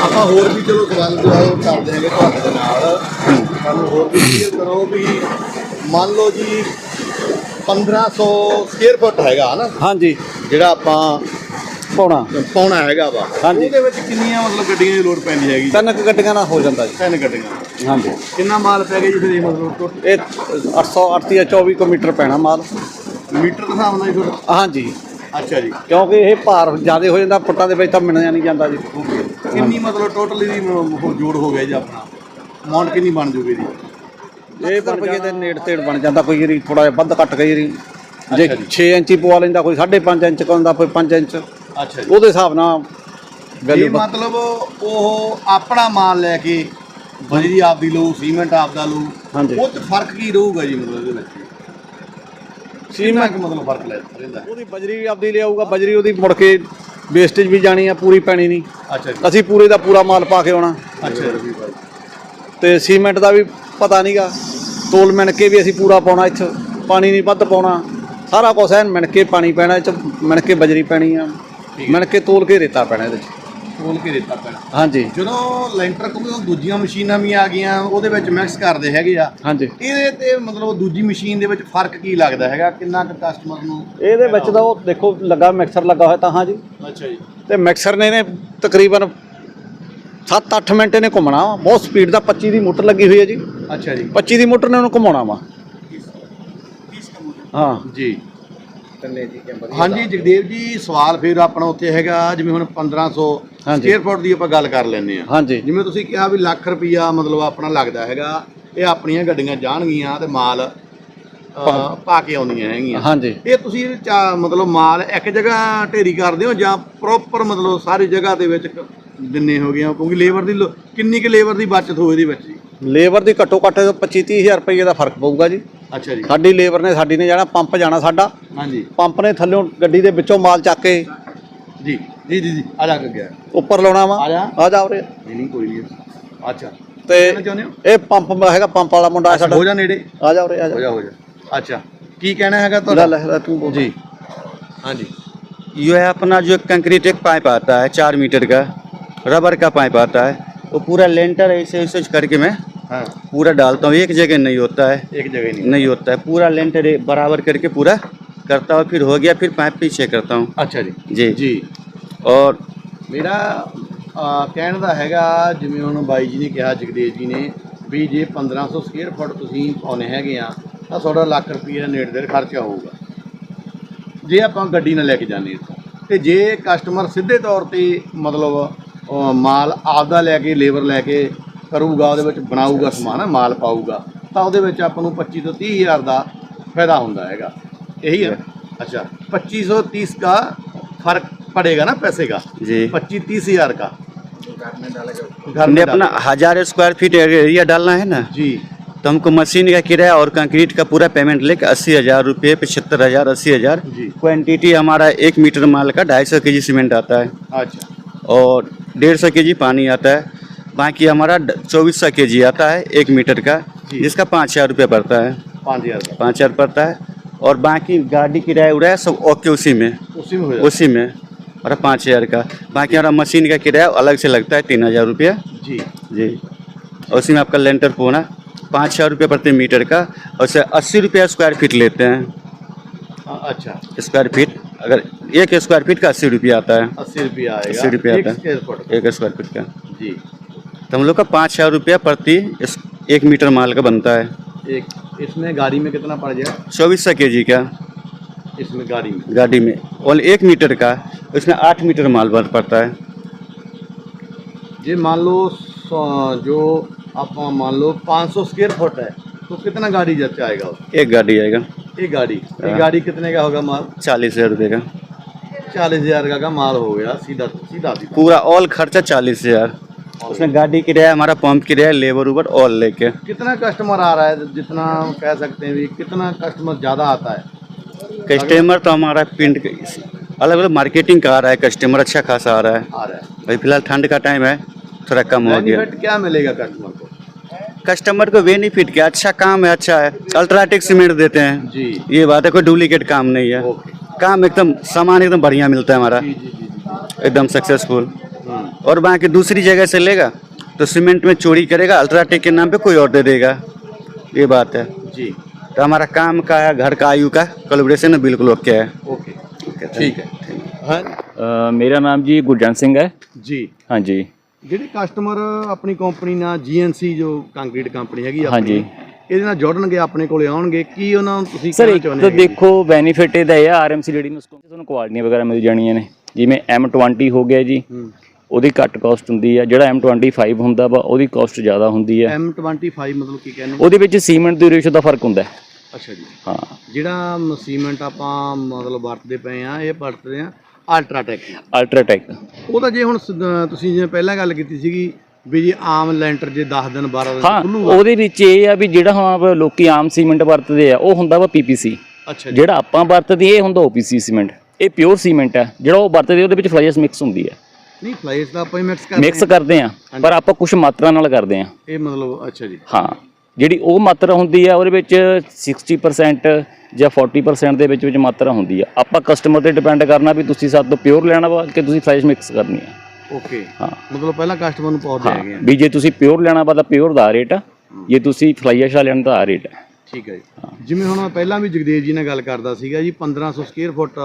Speaker 1: ਆਪਾਂ ਹੋਰ ਵੀ ਚਲੋ ਜਵਾਬ ਕਰਦੇ ਹੈਗੇ ਤੁਹਾਡੇ ਦੇ ਨਾਲ। ਸਾਨੂੰ ਹੋਰ ਵੀ ਕਲੀਅਰ ਕਰੋ ਵੀ ਮੰਨ ਲਓ ਜੀ 1500 ਸਕੁਅਰ ਫੁੱਟ ਹੈਗਾ ਹਨਾ?
Speaker 2: ਹਾਂਜੀ।
Speaker 1: ਜਿਹੜਾ ਆਪਾਂ
Speaker 2: ਪਾਉਣਾ।
Speaker 1: ਪਾਉਣਾ ਹੈਗਾ ਵਾ।
Speaker 2: ਹਾਂਜੀ।
Speaker 1: ਉਹਦੇ ਵਿੱਚ ਕਿੰਨੀਆਂ ਮਤਲਬ ਗੱਡੀਆਂ ਦੀ ਲੋਡ ਪੈਂਦੀ ਹੈਗੀ?
Speaker 2: ਤਿੰਨ ਕੁ ਗੱਡੀਆਂ ਨਾਲ ਹੋ ਜਾਂਦਾ ਜੀ।
Speaker 1: ਤਿੰਨ ਗੱਡੀਆਂ।
Speaker 2: ਹਾਂਜੀ।
Speaker 1: ਕਿੰਨਾ ਮਾਲ ਪੈ ਗਿਆ ਜੀ ਫਿਰ ਇਹ ਮਤਲਬ
Speaker 2: ਇਹ 800 8 ਜਾਂ 24 ਕੁ ਮੀਟਰ ਪੈਣਾ ਮਾਲ।
Speaker 1: ਮੀਟਰ ਦੇ ਹਿਸਾਬ ਨਾਲ ਹੀ ਤੁਹਾਡਾ
Speaker 2: ਹਾਂਜੀ।
Speaker 1: ਅੱਛਾ ਜੀ।
Speaker 2: ਕਿਉਂਕਿ ਇਹ ਭਾਰ ਜ਼ਿਆਦਾ ਹੋ ਜਾਂਦਾ ਫੁੱਟਾਂ ਦੇ ਵਿੱਚ ਤਾਂ ਮਿਣਿਆ ਨਹੀਂ ਜਾਂਦਾ ਜੀ।
Speaker 1: ਕਿੰਨੀ ਮਤਲਬ ਟੋਟਲ ਮ- ਉਹ ਜੋੜ ਹੋ ਗਿਆ ਜੀ ਆਪਣਾ? ਅਮਾਉਂਟ ਕਿੰਨੀ ਬਣ ਜੂਗੀ ਇਹਦੀ?
Speaker 2: ਇਹ ਰੁਪਏ ਦੇ ਨੇੜ ਤੇੜ ਬਣ ਜਾਂਦਾ ਕੋਈ ਵਾਰੀ ਥੋੜਾ ਜਿਹਾ ਵੱਧ ਘੱਟ ਗਈ ਵਾਰੀ। ਜੇ
Speaker 1: ਅੱਛਾ ਜੀ।
Speaker 2: 6 ਇੰਚੀ ਪਵਾ ਲੈਂਦਾ ਕੋਈ 5.5 ਇੰਚ ਕਹਿੰਦਾ ਕੋਈ 5 ਇੰਚ।
Speaker 1: ਅੱਛਾ
Speaker 2: ਉਹਦੇ ਹਿਸਾਬ ਨਾਲ
Speaker 1: ਇਹ
Speaker 2: ਵੈਲਿਊ
Speaker 1: ਮਤਲਬ ਉਹ ਆਪਣਾ ਮਾਲ ਲੈ ਕੇ ਬਜਰੀ ਆਪਦੀ ਲਊ ਸੀਮੈਂਟ ਆਪਦਾ ਲਊ
Speaker 2: ਹਾਂਜੀ।
Speaker 1: ਉਹ ਚ ਫ਼ਰਕ ਕੀ ਰਹੂਗਾ ਜੀ ਮਤਲਬ ਇਹਦੇ ਵਿੱਚ? ਸੀਮੈਂਟ ਮਤਲਬ ਫ਼ਰਕ ਲੈ ਰਹਿੰਦਾ?
Speaker 2: ਉਹਦੀ ਬਜਰੀ ਵੀ ਆਪਦੀ ਲਿਆਊਗਾ ਬਜਰੀ ਉਹਦੀ ਮੁੜ ਕੇ ਵੇਸਟੇਜ ਵੀ ਜਾਣੀ ਆ ਪੂਰੀ ਪੈਣੀ ਨਹੀਂ।
Speaker 1: ਅੱਛਾ ਜੀ।
Speaker 2: ਅਸੀਂ ਪੂਰੇ ਦਾ ਪੂਰਾ ਮਾਲ ਪਾ ਕੇ ਆਉਣਾ।
Speaker 1: ਅੱਛਾ ਜੀ।
Speaker 2: ਤੇ ਸੀਮੈਂਟ ਦਾ ਵੀ ਪਤਾ ਨਹੀਂਗਾ। ਤੋਲ ਮਿਣ ਕੇ ਵੀ ਅਸੀਂ ਪੂਰਾ ਪਾਉਣਾ ਇੱਥੇ ਪਾਣੀ ਨਹੀਂ ਵੱਧ ਪਾਉਣਾ। ਸਾਰਾ ਕੁਛ ਐਨ ਮਿਣ ਕੇ ਪਾਣੀ ਪੈਣਾ ਇਹ ਚ ਮਿਣ ਕੇ ਬਜਰੀ ਪੈਣੀ ਆ। ਮਿਣ ਕੇ ਤੋਲ ਕੇ ਰੇਤਾ ਪੈਣਾ ਇਹਦੇ ਚ।
Speaker 1: ਖੋਲ ਕੇ ਦਿੱਤਾ ਪੈਣਾ।
Speaker 2: ਹਾਂਜੀ।
Speaker 1: ਜਦੋਂ ਲੈਂਟਰ ਕੋਲ ਦੂਜੀਆਂ ਮਸ਼ੀਨਾਂ ਵੀ ਆ ਗਈਆਂ ਉਹਦੇ ਵਿੱਚ ਮਿਕਸ ਕਰਦੇ ਹੈਗੇ ਆ।
Speaker 2: ਹਾਂਜੀ।
Speaker 1: ਇਹਦੇ ਤੇ ਮਤਲਬ ਦੂਜੀ ਮਸ਼ੀਨ ਦੇ ਵਿੱਚ ਫ਼ਰਕ ਕੀ ਲੱਗਦਾ ਹੈਗਾ? ਕਿੰਨਾ ਕੁ ਕਸਟਮਰ ਨੂੰ
Speaker 2: ਇਹਦੇ ਵਿੱਚ ਤਾਂ ਉਹ ਦੇਖੋ ਲੱਗਾ ਮਿਕਸਰ ਲੱਗਾ ਹੋਇਆ ਤਾਂ ਹਾਂ ਜੀ
Speaker 1: ਅੱਛਾ ਜੀ।
Speaker 2: ਤੇ ਮਿਕਸਰ ਨੇ ਨੇ ਤਕਰੀਬਨ 7-8 ਮਿੰਟ ਇਹਨੇ ਘੁੰਮਣਾ ਵਾ। ਬਹੁਤ ਸਪੀਡ ਦਾ 25 ਦੀ ਮੋਟਰ ਲੱਗੀ ਹੋਈ ਹੈ ਜੀ।
Speaker 1: ਅੱਛਾ ਜੀ।
Speaker 2: 25 ਦੀ ਮੋਟਰ ਨੇ ਉਹਨੂੰ ਘੁਮਾਉਣਾ ਵਾ। ਹਾਂ।
Speaker 1: ਜੀ। ਹਾਂਜੀ ਜਗਦੇਵ ਜੀ ਸਵਾਲ ਫਿਰ ਆਪਣਾ ਉੱਥੇ ਹੈਗਾ ਜਿਵੇਂ ਹੁਣ 1500
Speaker 2: ਹਾਂਜੀ।
Speaker 1: ਸਕੁਅਰ ਫੁੱਟ ਦੀ ਆਪਾਂ ਗੱਲ ਕਰ ਲੈਂਦੇ ਆ
Speaker 2: ਹਾਂਜੀ।
Speaker 1: ਜਿਵੇਂ ਤੁਸੀਂ ਕਿਹਾ ਵੀ ਲੱਖ ਰੁਪਈਆ ਮਤਲਬ ਆਪਣਾ ਲੱਗਦਾ ਹੈਗਾ ਇਹ ਆਪਣੀਆਂ ਗੱਡੀਆਂ ਜਾਣਗੀਆਂ ਤੇ ਮਾਲ ਅਹ, ਪਾ ਕੇ ਆਉਂਦੀਆਂ ਹੈਗੀਆਂ।
Speaker 2: ਹਾਂਜੀ।
Speaker 1: ਇਹ ਤੁਸੀਂ ਇਹਦੇ 'ਚ, ਮਤਲਬ ਮਾਲ ਇੱਕ ਜਗ੍ਹਾ ਢੇਰੀ ਕਰਦੇ ਹੋ ਜਾਂ ਪ੍ਰੋਪਰ ਮਤਲਬ ਸਾਰੀ ਜਗ੍ਹਾ ਦੇ ਵਿੱਚ ਕ- ਦਿੰਨੇ ਹੋ ਗਏ ਹੋ? ਕਿਉਂਕਿ ਲੇਬਰ ਦੀ ਲੋ- ਕਿੰਨੀ ਕੁ ਲੇਬਰ ਦੀ ਬਚਤ ਹੋਵੇ ਇਹਦੇ ਵਿੱਚ ਜੀ?
Speaker 2: ਲੇਬਰ ਦੀ ਘੱਟੋ ਘੱਟ 25 ਹਜ਼ਾਰ ਰੁਪਏ ਦਾ ਫ਼ਰਕ ਪਊਗਾ ਜੀ।
Speaker 1: ਅੱਛਾ ਜੀ
Speaker 2: ਸਾਡੀ ਲੇਬਰ ਨੇ ਸਾਡੀ ਨੇ ਜਾਣਾ ਪੰਪ ਜਾਣਾ ਸਾਡਾ
Speaker 1: ਹਾਂਜੀ
Speaker 2: ਪੰਪ ਨੇ ਥੱਲਿਓਂ ਗੱਡੀ ਦੇ ਵਿੱਚੋਂ ਮਾਲ ਚੱਕ ਕੇ
Speaker 1: ਜੀ ਜੀ ਜੀ ਜੀ ਆ ਜਾ ਕੇ ਗਿਆ
Speaker 2: ਉੱਪਰ ਲਾਉਣਾ ਵਾ
Speaker 1: ਆ ਜਾ।
Speaker 2: ਆ ਜਾ ਉਰੇ
Speaker 1: ਨਹੀਂ ਨਹੀਂ ਕੋਈ ਨਹੀਂ ਅੱਛਾ
Speaker 2: ਤੇ
Speaker 1: ਕਹਿਣਾ ਚਾਹੁੰਦੇ ਹੋ
Speaker 2: ਇਹ ਪੰਪ ਹੈਗਾ ਪੰਪ ਵਾਲਾ ਮੁੰਡਾ ਹੈ ਸਾਡਾ
Speaker 1: ਹੋ ਜਾ ਨੇੜੇ
Speaker 2: ਆ ਜਾ ਉਰੇ ਆ
Speaker 1: ਹੋ
Speaker 2: ਜਾ
Speaker 1: ਜਾ ਹੋ ਜਾ ਅੱਛਾ ਕੀ ਕਹਿਣਾ ਹੈਗਾ
Speaker 2: ਲੈ
Speaker 1: ਤੁਹਾਡਾ
Speaker 2: ਲੈ ਲੈ ਤੂੰ ਬੋਲ
Speaker 1: ਜੀ ਹਾਂਜੀ
Speaker 5: ये है अपना जो कंक्रीट एक पाइप आता है चार मीटर का रबर का पाइप आता है वो पूरा लेंटर ऐसे ऐसे करके मैं
Speaker 1: हाँ
Speaker 5: पूरा डालता हूँ एक जगह नहीं होता है
Speaker 1: एक जगह नहीं
Speaker 5: नहीं होता है पूरा लेंटर एक बराबर करके पूरा करता हूँ फिर हो गया फिर पाइप पीछे करता हूँ
Speaker 1: अच्छा जी
Speaker 5: जी
Speaker 1: जी
Speaker 5: और
Speaker 1: ਮੇਰਾ ਅਹ, ਕਹਿਣ ਦਾ ਹੈਗਾ ਜਿਵੇਂ ਹੁਣ ਬਾਈ ਜੀ ਨੇ ਕਿਹਾ ਜਗਦੇਵ ਜੀ ਨੇ ਵੀ ਜੇ 1500 ਸਕੁਅਰ ਫੁੱਟ ਤੁਸੀਂ ਪਾਉਣੇ ਹੈਗੇ ਆ ਤਾਂ ਤੁਹਾਡਾ ਲੱਖ ਰੁਪਏ ਨੇੜੇ ਦੇ ਖਰਚਾ ਹੋਊਗਾ ਜੇ ਆਪਾਂ ਗੱਡੀ ਨਾਲ ਲੈ ਕੇ ਜਾਂਦੇ ਇੱਥੋਂ ਤੇ ਜੇ ਕਸਟਮਰ ਸਿੱਧੇ ਤੌਰ ਤੇ ਮਤਲਬ ਅਹ, ਮਾਲ ਆਪਦਾ ਲੈ ਕੇ ਲੇਬਰ ਲੈ ਕੇ ਕਰੂਗਾ ਉਹਦੇ ਵਿੱਚ ਬਣਾਊਗਾ ਸਮਾਨ ਮਾਲ ਪਾਊਗਾ ਤਾਂ ਉਹਦੇ ਵਿੱਚ ਆਪਾਂ ਨੂੰ 25 ਤੋਂ 30 ਹਜ਼ਾਰ ਦਾ ਫਾਇਦਾ ਹੁੰਦਾ ਹੈਗਾ ਇਹੀ ਹੈ अच्छा 2530 का फर्क पड़ेगा ना पैसे का
Speaker 5: जी
Speaker 1: पच्चीस तीस हजार का घर में
Speaker 5: हमने अपना
Speaker 1: डालेगा।
Speaker 5: हजार स्क्वायर फीट एरिया डालना है ना
Speaker 1: जी
Speaker 5: तो हमको मशीन का किराया और कंक्रीट का पूरा पेमेंट लेके अस्सी हज़ार रुपये पचहत्तर हज़ार अस्सी हज़ार
Speaker 1: जी।
Speaker 5: क्वांटिटी हमारा एक मीटर माल का ढाई सौ के जी सीमेंट आता है
Speaker 1: अच्छा
Speaker 5: और डेढ़ सौ के जी पानी आता है बाकी हमारा चौबीस सौ के जी आता है एक मीटर का। जिसका पाँच हज़ार रुपये पड़ता है।
Speaker 1: पाँच हज़ार
Speaker 5: पाँच हज़ार पड़ता है। और बाकी गाड़ी किराया उराया सब ओके उसी में।
Speaker 1: उसी में हो
Speaker 5: उसी में। और पाँच हज़ार का। बाकी हमारा मशीन का किराया अलग से लगता है तीन हज़ार रुपया।
Speaker 1: जी।
Speaker 5: जी। और उसी में आपका लेंटर पोना पाँच हज़ार रुपये प्रति मीटर का। और उसे अस्सी रुपया स्क्वायर फीट लेते हैं।
Speaker 1: हाँ, अच्छा।
Speaker 5: स्क्वायर फीट अगर एक स्क्वायर फीट का अस्सी रुपया आता है।
Speaker 1: अस्सी रुपया
Speaker 5: अस्सी रुपया आता है। एक स्क्वायर फीट का।
Speaker 1: जी।
Speaker 5: तो हम लोग का पाँच हज़ार रुपया प्रति एक मीटर माल का बनता है।
Speaker 1: एक इसमें गाड़ी में कितना पड़ जाएगा
Speaker 5: चौबीस सौ के जी का।
Speaker 1: इसमें गाड़ी में?
Speaker 5: गाड़ी में। और एक मीटर का इसमें आठ मीटर माल बन पड़ता है।
Speaker 1: ये मान लो सौ- जो आप मान लो पाँच सौ स्क्वेयर फुट है तो कितना गाड़ी जा आएगा
Speaker 5: एक गाड़ी आएगा।
Speaker 1: एक गाड़ी? एक
Speaker 5: हाँ।
Speaker 1: गाड़ी कितने का होगा माल?
Speaker 5: चालीस हज़ार रुपये का।
Speaker 1: चालीस हज़ार का, माल हो गया सीधा सीधा
Speaker 5: पूरा ऑल खर्चा चालीस हज़ार। उसमें गाड़ी किराया हमारा पंप किराया लेबर उबर ऑल लेके।
Speaker 1: कितना कस्टमर आ रहा है जितना कह सकते हैं भी कितना कस्टमर ज़्यादा आता है?
Speaker 5: कस्टमर तो हमारा पिंड अलग अलग मार्केटिंग का आ रहा है कस्टमर अच्छा खासा आ रहा है।
Speaker 1: आ रहा है।
Speaker 5: अभी फ़िलहाल ठंड का टाइम है थोड़ा कम हो गया।
Speaker 1: क्या मिलेगा कस्टमर को?
Speaker 5: कस्टमर को बेनिफिट क्या अच्छा काम है अच्छा है। अल्ट्राटेक सीमेंट देते हैं।
Speaker 1: जी।
Speaker 5: ये बात है कोई डुप्लीकेट काम नहीं है। काम एकदम सामान एकदम बढ़िया मिलता है हमारा। एकदम सक्सेसफुल
Speaker 1: हम्म,
Speaker 5: और बाकी दूसरी जगह से लेगा तो सीमेंट में चोरी करेगा अल्ट्राटेक के नाम पे कोई और दे देगा ये बात है
Speaker 1: जी
Speaker 5: तो हमारा काम का है घर का आयु का कोलेब्रेशन बिल्कुल ओके है
Speaker 1: ओके ठीक है ਹਾਂ
Speaker 4: ਅ, ਮੇਰਾ ਨਾਮ ਜੀ ਗੁਰਜੰਟ ਸਿੰਘ ਹੈ
Speaker 1: ਜੀ
Speaker 4: ਹਾਂਜੀ
Speaker 1: ਜਿਹੜੇ ਕਸਟਮਰ ਆਪਣੀ ਕੰਪਨੀ ਨਾਲ ਜੀਐਨਸੀ ਜੋ ਕੰਕਰੀਟ ਕੰਪਨੀ ਹੈਗੀ
Speaker 4: ਹਾਂਜੀ।
Speaker 1: ਇਹਦੇ ਨਾਲ ਜੁੜਨਗੇ ਆਪਣੇ ਕੋਲੇ ਆਉਣਗੇ ਕੀ ਉਹਨਾਂ ਨੂੰ ਤੁਸੀਂ
Speaker 4: ਸਰ
Speaker 1: ਕਹਿਣਾ
Speaker 4: ਇੱਕ
Speaker 1: ਚਾਹੁੰਦੇ
Speaker 4: ਤਾਂ
Speaker 1: ਹੈਗੇ?
Speaker 4: ਦੇਖੋ ਬੈਨੀਫਿਟ ਇਹਦਾ ਇਹ ਆ ਆਰਐਮਸੀ ਰੇਡੀ ਨੂੰ ਤੁਹਾਨੂੰ ਕੁਆਲਿਟੀਆਂ ਵਗੈਰਾ ਮਿਲ ਜਾਣੀਆਂ ਨੇ ਜਿਵੇਂ M20 ਹੋ ਗਿਆ ਜੀ
Speaker 1: ਹੂੰ
Speaker 4: ਉਹਦੀ ਘੱਟ ਕਾਸਟ ਹੁੰਦੀ ਆ ਜਿਹੜਾ M25 ਹੁੰਦਾ ਵਾ ਉਹਦੀ ਕਾਸਟ ਜ਼ਿਆਦਾ ਹੁੰਦੀ ਆ।
Speaker 1: M25 ਮਤਲਬ ਕੀ ਕਹਿੰਦੇ
Speaker 4: ਉਹਦੇ ਵਿੱਚ ਸੀਮੈਂਟ ਦੀ ਰੇਸ਼ੋ ਦਾ ਫ਼ਰਕ ਹੁੰਦਾ। ਹੈ।
Speaker 1: ਅੱਛਾ ਜੀ।
Speaker 4: ਹਾਂ।
Speaker 1: ਜਿਹੜਾ ਸੀਮੈਂਟ ਆਪਾਂ ਮਤਲਬ ਵਰਤਦੇ ਪਏ ਆ ਇਹ ਵਰਤਦੇ ਆ ਅਲਟਰਾਟੈਕ
Speaker 4: ਅਲਟਰਾਟੈਕ
Speaker 1: ਉਹ ਤਾਂ ਜੇ ਹੁਣ ਸ- ਤੁਸੀਂ ਜਿਵੇਂ ਪਹਿਲਾਂ ਗੱਲ ਕੀਤੀ ਸੀਗੀ ਵੀ ਜੇ ਆਮ ਲੈਂਟਰ ਜੇ 10 ਦਿਨ 12 ਦਿਨ ਖੁੱਲੂਗਾ।
Speaker 4: ਉਹਦੇ ਵਿੱਚ ਇਹ ਆ ਵੀ ਜਿਹੜਾ ਹੁਣ ਆਪ ਲੋਕੀ ਆਮ ਸੀਮੈਂਟ ਵਰਤਦੇ ਆ ਉਹ ਹੁੰਦਾ ਵਾ ਪੀਪੀਸੀ
Speaker 1: ਅੱਛਾ ਜੀ।
Speaker 4: ਜਿਹੜਾ ਆਪਾਂ ਵਰਤਦੇ ਇਹ ਹੁੰਦਾ ਓਪੀਸੀ ਸੀਮੈਂਟ ਇਹ ਪਿਓਰ ਸੀਮੈਂਟ ਹੈ ਜਿਹੜਾ ਉਹ ਵਰਤਦੇ ਉਹਦੇ ਵਿੱਚ ਫਲਾਈਸ ਮਿਕਸ ਹੁੰਦੀ ਹੈ
Speaker 1: ਨਹੀਂ ਫਲਾਈਸ ਦਾ ਆਪਾਂ ਮਿਕਸ ਕਰਦੇ
Speaker 4: ਮਿਕਸ ਕਰਦੇ ਆ ਪਰ ਆਪਾਂ ਕੁਝ ਮਾਤਰਾ ਨਾਲ ਕਰਦੇ ਆ
Speaker 1: ਇਹ ਮਤਲਬ ਅੱਛਾ ਜੀ।
Speaker 4: ਹਾਂ ਜਿਹੜੀ ਉਹ ਮਾਤਰਾ ਹੁੰਦੀ ਆ ਉਹਦੇ ਵਿੱਚ 60% ਜਾਂ 40% ਦੇ ਵਿੱਚ ਵਿੱਚ ਮਾਤਰਾ ਹੁੰਦੀ ਆ। ਆਪਾਂ ਕਸਟਮਰ ਤੇ ਡਿਪੈਂਡ ਕਰਨਾ ਵੀ ਤੁਸੀਂ ਸਾਡੇ ਤੋਂ ਪਿਓਰ ਲੈਣਾ ਵਾ ਕਿ ਤੁਸੀਂ ਫਲਾਈਸ ਮਿਕਸ ਕਰਨੀ ਆ।
Speaker 1: ਓਕੇ
Speaker 4: ਹਾਂ।
Speaker 1: ਮਤਲਬ ਪਹਿਲਾਂ ਕਸਟਮਰ ਨੂੰ ਪਹੁੰਚ ਜਾਏਗੇ।
Speaker 4: ਵੀ ਜੇ ਤੁਸੀਂ ਪਿਓਰ ਲੈਣਾ ਵਾ ਤਾਂ ਪਿਓਰ ਦਾ ਰੇਟ ਆ ਜੇ ਤੁਸੀਂ ਫਲਾਈਸ਼ ਲੈਣਾ ਤਾਂ ਆ ਰੇਟ ਆ।
Speaker 1: ਠੀਕ ਹੈ ਜੀ। ਜਿਵੇਂ ਹੁਣ ਮੈਂ ਪਹਿਲਾਂ ਵੀ ਜਗਦੇਵ ਜੀ ਨਾਲ ਗੱਲ ਕਰਦਾ ਸੀਗਾ ਜੀ 1500 ਸਕੁਅਰ ਫੁੱਟ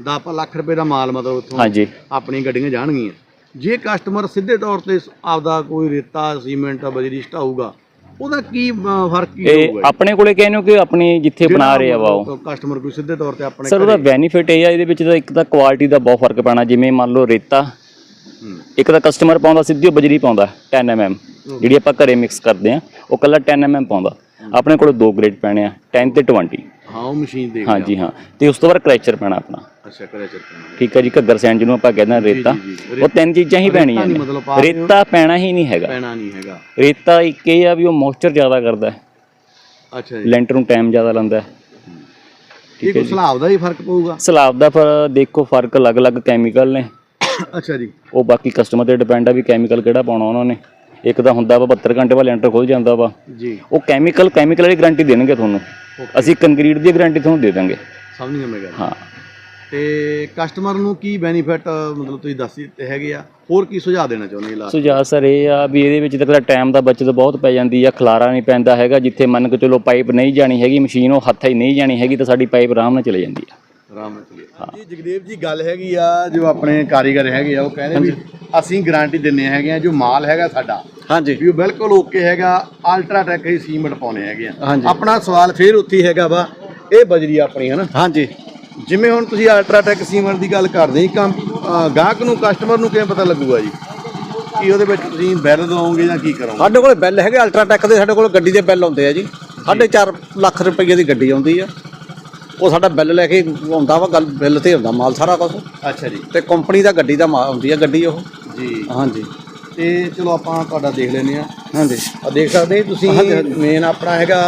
Speaker 1: ਦਾ ਆਪਾਂ ਲੱਖ ਰੁਪਏ ਦਾ ਮਾਲ ਮਤਲਬ ਉੱਥੋਂ
Speaker 4: ਹਾਂਜੀ।
Speaker 1: ਆਪਣੀ ਗੱਡੀਆਂ ਜਾਣਗੀਆਂ। ਜੇ ਕਸਟਮਰ ਸਿੱਧੇ ਤੌਰ ਤੇ ਆਪਦਾ ਕੋਈ ਰੇਤਾ ਸੀਮੈਂਟ ਬਜਰੀ ਸਟਾਊਗਾ ਉਹਦਾ ਕੀ ਫ਼ਰਕ ਕੀ ਹੋਊਗਾ
Speaker 4: ਆਪਣੇ ਕੋਲੇ ਕਹਿੰਦੇ ਹੋ ਕਿ ਆਪਣੀ ਜਿੱਥੇ ਬਣਾ ਰਹੇ ਆ ਵਾ ਉਹ
Speaker 1: ਕਸਟਮਰ ਕੋਈ ਸਿੱਧੇ ਤੌਰ ਤੇ ਆਪਣੇ
Speaker 4: ਸਰ ਉਹਦਾ ਬੈਨੀਫਿਟ ਇਹ ਆ ਇਹਦੇ ਵਿੱਚ ਤਾਂ ਇੱਕ ਤਾਂ ਕੁਆਲਿਟੀ ਦਾ ਬਹੁਤ ਫ਼ਰਕ ਪੈਣਾ ਜਿਵੇਂ ਮੰਨ ਲਓ ਰੇਤਾ। ਇੱਕ ਤਾਂ ਕਸਟਮਰ ਪਾਉਂਦਾ ਸਿੱਧੀ ਉਹ ਬਜਰੀ ਪਾਉਂਦਾ 10 mm ਜਿਹੜੀ ਆਪਾਂ ਘਰੇ ਮਿਕਸ ਕਰਦੇ ਆ ਉਹ ਕੱਲਾ 10 mm ਪਾਉਂਦਾ। ਆਪਣੇ ਕੋਲ ਦੋ ਗ੍ਰੇਡ ਪੈਣੇ ਆ 10 ਤੇ 20
Speaker 1: ਹਾਂ ਉਹ ਮਸ਼ੀਨ ਦੇਖ
Speaker 4: ਹਾਂਜੀ ਹਾਂ। ਤੇ ਉਸ ਤੋਂ ਬਾਅਦ ਕ੍ਰੈਚਰ ਪੈਣਾ ਆਪਣਾ।
Speaker 1: ਅੱਛਾ ਕਰਿਆ
Speaker 4: ਠੀਕ ਹੈ ਜੀ ਘੱਗਰ ਸੈਂਡ ਜਿਹਨੂੰ ਆਪਾਂ ਕਹਿੰਦੇ ਰੇਤਾ। ਉਹ ਤਿੰਨ ਚੀਜ਼ਾਂ ਹੀ ਪੈਣੀਆਂ ਨੇ? ਰੇਤਾ ਪੈਣਾ ਹੀ ਨਹੀਂ ਹੈਗਾ।
Speaker 1: ਪੈਣਾ ਨਹੀਂ ਹੈਗਾ।
Speaker 4: ਰੇਤਾ ਇੱਕ ਇਹ ਆ ਵੀ ਉਹ ਮੋਇਸਚਰ ਜ਼ਿਆਦਾ ਕਰਦਾ ਹੈ।
Speaker 1: ਅੱਛਾ ਜੀ।
Speaker 4: ਲੈਂਟਰ ਨੂੰ ਟਾਈਮ ਜ਼ਿਆਦਾ ਲੈਂਦਾ ਹੈ।
Speaker 1: ਇਹ ਕੋਈ ਸਲਾਬ ਦਾ ਹੀ ਫ਼ਰਕ ਪਊਗਾ?
Speaker 4: ਸਲਾਬ ਦਾ ਫਿਰ ਦੇਖੋ ਫ਼ਰਕ ਅਲੱਗ-ਅਲੱਗ ਕੈਮੀਕਲ ਨੇ।
Speaker 1: ਅੱਛਾ ਜੀ।
Speaker 4: ਉਹ ਬਾਕੀ ਕਸਟਮਰ ਤੇ ਡਿਪੈਂਡ ਆ ਵੀ ਕੈਮੀਕਲ ਕਿਹੜਾ ਪਾਉਣਾ ਉਹਨਾਂ ਨੇ। ਇੱਕ ਤਾਂ ਹੁੰਦਾ ਵਾ 72 ਘੰਟੇ ਬਾਅਦ ਲੈਂਟਰ ਖੁੱਲ ਜਾਂਦਾ ਵਾ।
Speaker 1: ਜੀ।
Speaker 4: ਉਹ ਕੈਮੀਕਲ ਕੈਮੀਕਲ ਵਾਲੀ ਗਾਰੰਟੀ ਦੇਣਗੇ ਤੁਹਾਨੂੰ। ਅਸੀਂ ਕੰਕਰੀਟ ਦੀ ਗਾਰੰਟੀ ਤੁਹਾਨੂੰ ਦੇ ਦਾਂਗੇ।
Speaker 1: ਸਮਝ ਗਿਆ ਮੈਂ ਗੱਲ।
Speaker 4: ਹਾਂ।
Speaker 1: ਤੇ ਕਸਟਮਰ ਨੂੰ ਕੀ ਬੈਨੀਫਿਟ ਮਤਲਬ ਤੁਸੀਂ ਦੱਸ ਹੀ ਦਿੱਤੇ ਹੈਗੇ ਆ। ਹੋਰ ਕੀ ਸੁਝਾਅ ਦੇਣਾ ਚਾਹੁੰਦੇ ਲਾਸਟ
Speaker 4: ਸੁਝਾਅ ਸਰ ਇਹ ਆ ਵੀ ਇਹਦੇ ਵਿੱਚ ਤਾਂ ਟਾਈਮ ਦਾ ਬਚਤ ਬਹੁਤ ਪੈ ਜਾਂਦੀ ਆ ਖਲਾਰਾ ਨਹੀਂ ਪੈਂਦਾ ਹੈਗਾ ਜਿੱਥੇ ਮੰਨ ਕੇ ਚਲੋ ਪਾਈਪ ਨਹੀਂ ਜਾਣੀ ਹੈਗੀ ਮਸ਼ੀਨ ਉਹ ਹੱਥਾਂ ਹੀ ਨਹੀਂ ਜਾਣੀ ਹੈਗੀ ਤਾਂ ਸਾਡੀ ਪਾਈਪ ਆਰਾਮ ਨਾਲ ਚਲੇ ਜਾਂਦੀ ਆ।
Speaker 1: ਰਾਮ ਜੀ ਜਗਦੇਵ ਜੀ ਗੱਲ ਹੈਗੀ ਆ ਜੋ ਆਪਣੇ ਕਾਰੀਗਰ ਹੈਗੇ ਆ ਉਹ ਕਹਿੰਦੇ ਵੀ ਅਸੀਂ ਗਾਰੰਟੀ ਦਿੰਨੇ ਹੈਗੇ ਆ ਜੋ ਮਾਲ ਹੈਗਾ ਸਾਡਾ
Speaker 2: ਹਾਂਜੀ।
Speaker 1: ਵੀ ਉਹ ਬਿਲਕੁਲ ਓਕੇ ਹੈਗਾ ਅਲਟਰਾਟੈਕ ਹੀ ਸੀਮੈਂਟ ਪਾਉਣੇ ਹੈਗੇ ਆ। ਆਪਣਾ ਸਵਾਲ ਫੇਰ ਉੱਥੇ ਹੈਗਾ ਵਾ ਇਹ ਬਜਰੀ ਆਪਣੀ ਹੈ ਨਾ?
Speaker 2: ਹਾਂਜੀ।
Speaker 1: ਜਿਵੇਂ ਹੁਣ ਤੁਸੀਂ ਅਲਟਰਾਟੈਕ ਸੀਮੈਂਟ ਦੀ ਗੱਲ ਕਰਦੇ ਜੀ ਕੰਮ ਗਾਹਕ ਨੂੰ ਕਸਟਮਰ ਨੂੰ ਕਿਵੇਂ ਪਤਾ ਲੱਗੂਗਾ ਜੀ? ਕੀ ਉਹਦੇ ਵਿੱਚ ਤੁਸੀਂ ਬਿੱਲ ਦਵਾਓਗੇ ਜਾਂ ਕੀ ਕਰੋਗੇ?
Speaker 2: ਸਾਡੇ ਕੋਲ ਬਿੱਲ ਹੈਗੇ ਅਲਟਰਾਟੈਕ ਦੇ ਸਾਡੇ ਕੋਲ ਗੱਡੀ ਦੇ ਬਿੱਲ ਆਉਂਦੇ ਆ ਜੀ। 4.5 ਲੱਖ ਰੁਪਏ ਦੀ ਗੱਡੀ ਆਉਂਦੀ ਆ। ਉਹ ਸਾਡਾ ਬਿੱਲ ਲੈ ਕੇ ਆਉਂਦਾ ਵਾ ਗੱਲ ਬਿੱਲ ਤੇ ਆਉਂਦਾ ਮਾਲ ਸਾਰਾ ਕੁਝ
Speaker 1: ਅੱਛਾ ਜੀ।
Speaker 2: ਤੇ ਕੰਪਨੀ ਦਾ ਗੱਡੀ ਦਾ ਮਾਲ ਆਉਂਦੀ ਆ ਗੱਡੀ ਉਹ।
Speaker 1: ਜੀ।
Speaker 2: ਹਾਂਜੀ।
Speaker 1: ਤੇ ਚਲੋ ਆਪਾਂ ਤੁਹਾਡਾ ਦੇਖ ਲੈਨੇ ਆ
Speaker 2: ਹਾਂਜੀ।
Speaker 1: ਆ ਦੇਖ ਸਕਦੇ ਤੁਸੀਂ। ਮੇਨ ਆਪਣਾ ਹੈਗਾ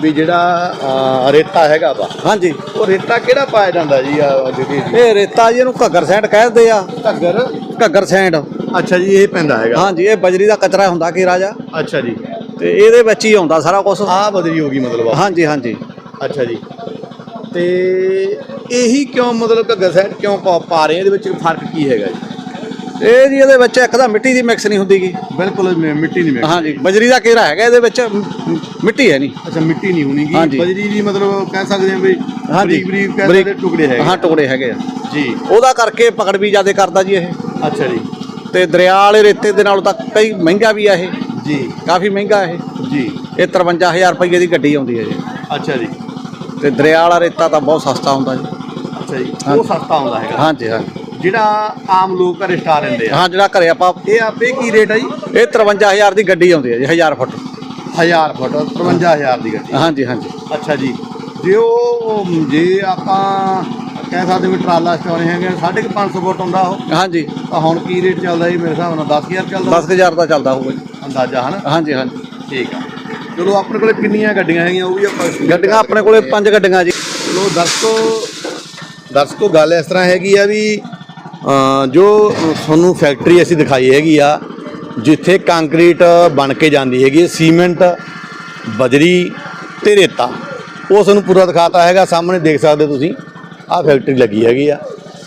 Speaker 1: ਵੀ ਜਿਹੜਾ ਅ, ਰੇਤਾ ਹੈਗਾ ਵਾ
Speaker 2: ਹਾਂਜੀ।
Speaker 1: ਉਹ ਰੇਤਾ ਕਿਹੜਾ ਪਾਇਆ ਜਾਂਦਾ ਜੀ ਆ ਜਿਹੜੀ
Speaker 2: ਇਹ ਰੇਤਾ ਜੀ ਇਹਨੂੰ ਘੱਗਰ ਸੈਂਡ ਕਹਿੰਦੇ ਆ।
Speaker 1: ਘੱਗਰ?
Speaker 2: ਘੱਗਰ ਸੈਂਡ
Speaker 1: ਅੱਛਾ ਜੀ ਇਹ ਪੈਂਦਾ ਹੈਗਾ।
Speaker 2: ਹਾਂਜੀ ਇਹ ਬਜਰੀ ਦਾ ਕਚਰਾ ਹੁੰਦਾ ਕੀ ਰਾਜਾ?
Speaker 1: ਅੱਛਾ ਜੀ।
Speaker 2: ਤੇ ਇਹਦੇ ਵਿੱਚ ਹੀ ਆਉਂਦਾ ਸਾਰਾ ਕੁਝ
Speaker 1: ਆ ਬਦਲੀ ਹੋ ਗਈ ਮਤਲਬ ਆ।
Speaker 2: ਹਾਂਜੀ ਹਾਂਜੀ।
Speaker 1: ਅੱਛਾ ਜੀ। ਤੇ ਇਹੀ ਕਿਉਂ ਮਤਲਬ ਘੱਗਰ ਸਾਈਡ ਕਿਉਂ ਪਾ ਪਾ ਰਹੇ ਆ? ਇਹਦੇ ਵਿੱਚ ਫ਼ਰਕ ਕੀ ਹੈਗਾ ਜੀ?
Speaker 2: ਇਹ ਜੀ ਇਹਦੇ ਵਿੱਚ ਇੱਕ ਤਾਂ ਮਿੱਟੀ ਦੀ ਮਿਕਸ ਨਹੀਂ ਹੁੰਦੀਗੀ।
Speaker 1: ਬਿਲਕੁਲ ਮ- ਮਿੱਟੀ ਨਹੀਂ ਮਿਕਸ
Speaker 2: ਹਾਂਜੀ ਬਜਰੀ ਦਾ ਘੇਰਾ ਹੈਗਾ ਇਹਦੇ ਵਿੱਚ ਮ- ਮਿੱਟੀ ਹੈ ਨਹੀਂ।
Speaker 1: ਅੱਛਾ ਮਿੱਟੀ ਨਹੀਂ ਹੋਣੀਗੀ।
Speaker 2: ਹਾਂਜੀ।
Speaker 1: ਬਜਰੀ ਦੀ ਮਤਲਬ ਕਹਿ ਸਕਦੇ ਆ ਵੀ
Speaker 2: ਹਾਂਜੀ।
Speaker 1: ਬਰੀਕ ਬਰੀਕ ਕਹਿ
Speaker 2: ਬਰੀਕ-
Speaker 1: ਸਕਦੇ ਟੁਕੜੇ ਹੈਗੇ
Speaker 2: ਹਾਂ ਟੁਕੜੇ ਹੈਗੇ ਆ।
Speaker 1: ਜੀ।
Speaker 2: ਉਹਦਾ ਕਰਕੇ ਪਕੜ ਵੀ ਜ਼ਿਆਦਾ ਕਰਦਾ ਜੀ ਇਹ।
Speaker 1: ਅੱਛਾ ਜੀ।
Speaker 2: ਤੇ ਦਰਿਆ ਵਾਲੇ ਰੇਤੇ ਦੇ ਨਾਲੋਂ ਤਾਂ ਕਈ ਮਹਿੰਗਾ ਵੀ ਆ ਇਹ।
Speaker 1: ਜੀ।
Speaker 2: ਕਾਫੀ ਮਹਿੰਗਾ ਇਹ।
Speaker 1: ਜੀ।
Speaker 2: ਇਹ 53000 ਰੁਪਏ ਦੀ ਗੱਡੀ ਆਉਂਦੀ ਹੈ ਜੀ।
Speaker 1: ਅੱਛਾ ਜੀ।
Speaker 2: ਤੇ ਦਰਿਆ ਵਾਲਾ ਰੇਤਾ ਤਾਂ ਬਹੁਤ ਸਸਤਾ ਹੁੰਦਾ ਜੀ।
Speaker 1: ਅੱਛਾ ਜੀ। ਉਹ ਸਸਤਾ ਆਉਂਦਾ ਹੈਗਾ।
Speaker 2: ਹਾਂਜੀ ਹਾਂਜੀ।
Speaker 1: ਜਿਹੜਾ ਆਮ ਲੋਕ ਘਰੇ ਸਟਾ ਲੈਂਦੇ ਆ।
Speaker 2: ਹਾਂ ਜਿਹੜਾ ਘਰੇ ਆਪਾਂ
Speaker 1: ਇਹ ਆਪੇ ਕੀ ਰੇਟ ਆ ਜੀ?
Speaker 2: ਇਹ 53000 ਦੀ ਗੱਡੀ ਆਉਂਦੀ ਹੈ ਜੀ 1000 ਫੁੱਟ।
Speaker 1: 1000 ਫੁੱਟ 55000 ਦੀ ਗੱਡੀ।
Speaker 2: ਹਾਂਜੀ ਹਾਂਜੀ।
Speaker 1: ਅੱਛਾ ਜੀ। ਜੇ ਉਹ ਜੇ ਆਪਾਂ ਕਹਿ ਸਕਦੇ ਵੀ ਟਰਾਲਾ ਸਟਾਉਣੇ ਹੈਗੇ 550 ਫੁੱਟ ਹੁੰਦਾ ਉਹ।
Speaker 2: ਹਾਂਜੀ।
Speaker 1: ਤਾਂ ਹੁਣ ਕੀ ਰੇਟ ਚੱਲਦਾ ਜੀ? ਮੇਰੇ ਹਿਸਾਬ ਨਾਲ 10000 ਚੱਲਦਾ
Speaker 2: 10000 ਦਾ ਚੱਲਦਾ ਹੋਊਗਾ ਜੀ।
Speaker 1: ਅੰਦਾਜ਼ਾ ਹਨਾ?
Speaker 2: ਹਾਂਜੀ ਹਾਂਜੀ।
Speaker 1: ਠੀਕ ਆ। ਚਲੋ ਆਪਣੇ ਕੋਲੇ ਕਿੰਨੀਆਂ ਗੱਡੀਆਂ ਹੈਗੀਆਂ ਉਹ ਵੀ ਆਪਾਂ
Speaker 2: ਗੱਡੀਆਂ ਆਪਣੇ ਕੋਲੇ ਪੰਜ ਗੱਡੀਆਂ ਜੀ।
Speaker 1: ਚਲੋ ਦਰਸ਼ਕੋ ਦਰਸ਼ਕੋ ਗੱਲ ਇਸ ਤਰ੍ਹਾਂ ਹੈਗੀ ਆ ਵੀ ਜੋ ਤੁਹਾਨੂੰ ਫੈਕਟਰੀ ਅਸੀਂ ਦਿਖਾਈ ਹੈਗੀ ਆ ਜਿੱਥੇ ਕੰਕਰੀਟ ਬਣ ਕੇ ਜਾਂਦੀ ਹੈਗੀ ਸੀਮੈਂਟ ਬਜਰੀ ਤੇ ਰੇਤਾ। ਉਹ ਤੁਹਾਨੂੰ ਪੂਰਾ ਦਿਖਾਤਾ ਹੈਗਾ ਸਾਹਮਣੇ ਦੇਖ ਸਕਦੇ ਤੁਸੀਂ। ਆਹ ਫੈਕਟਰੀ ਲੱਗੀ ਹੈਗੀ ਆ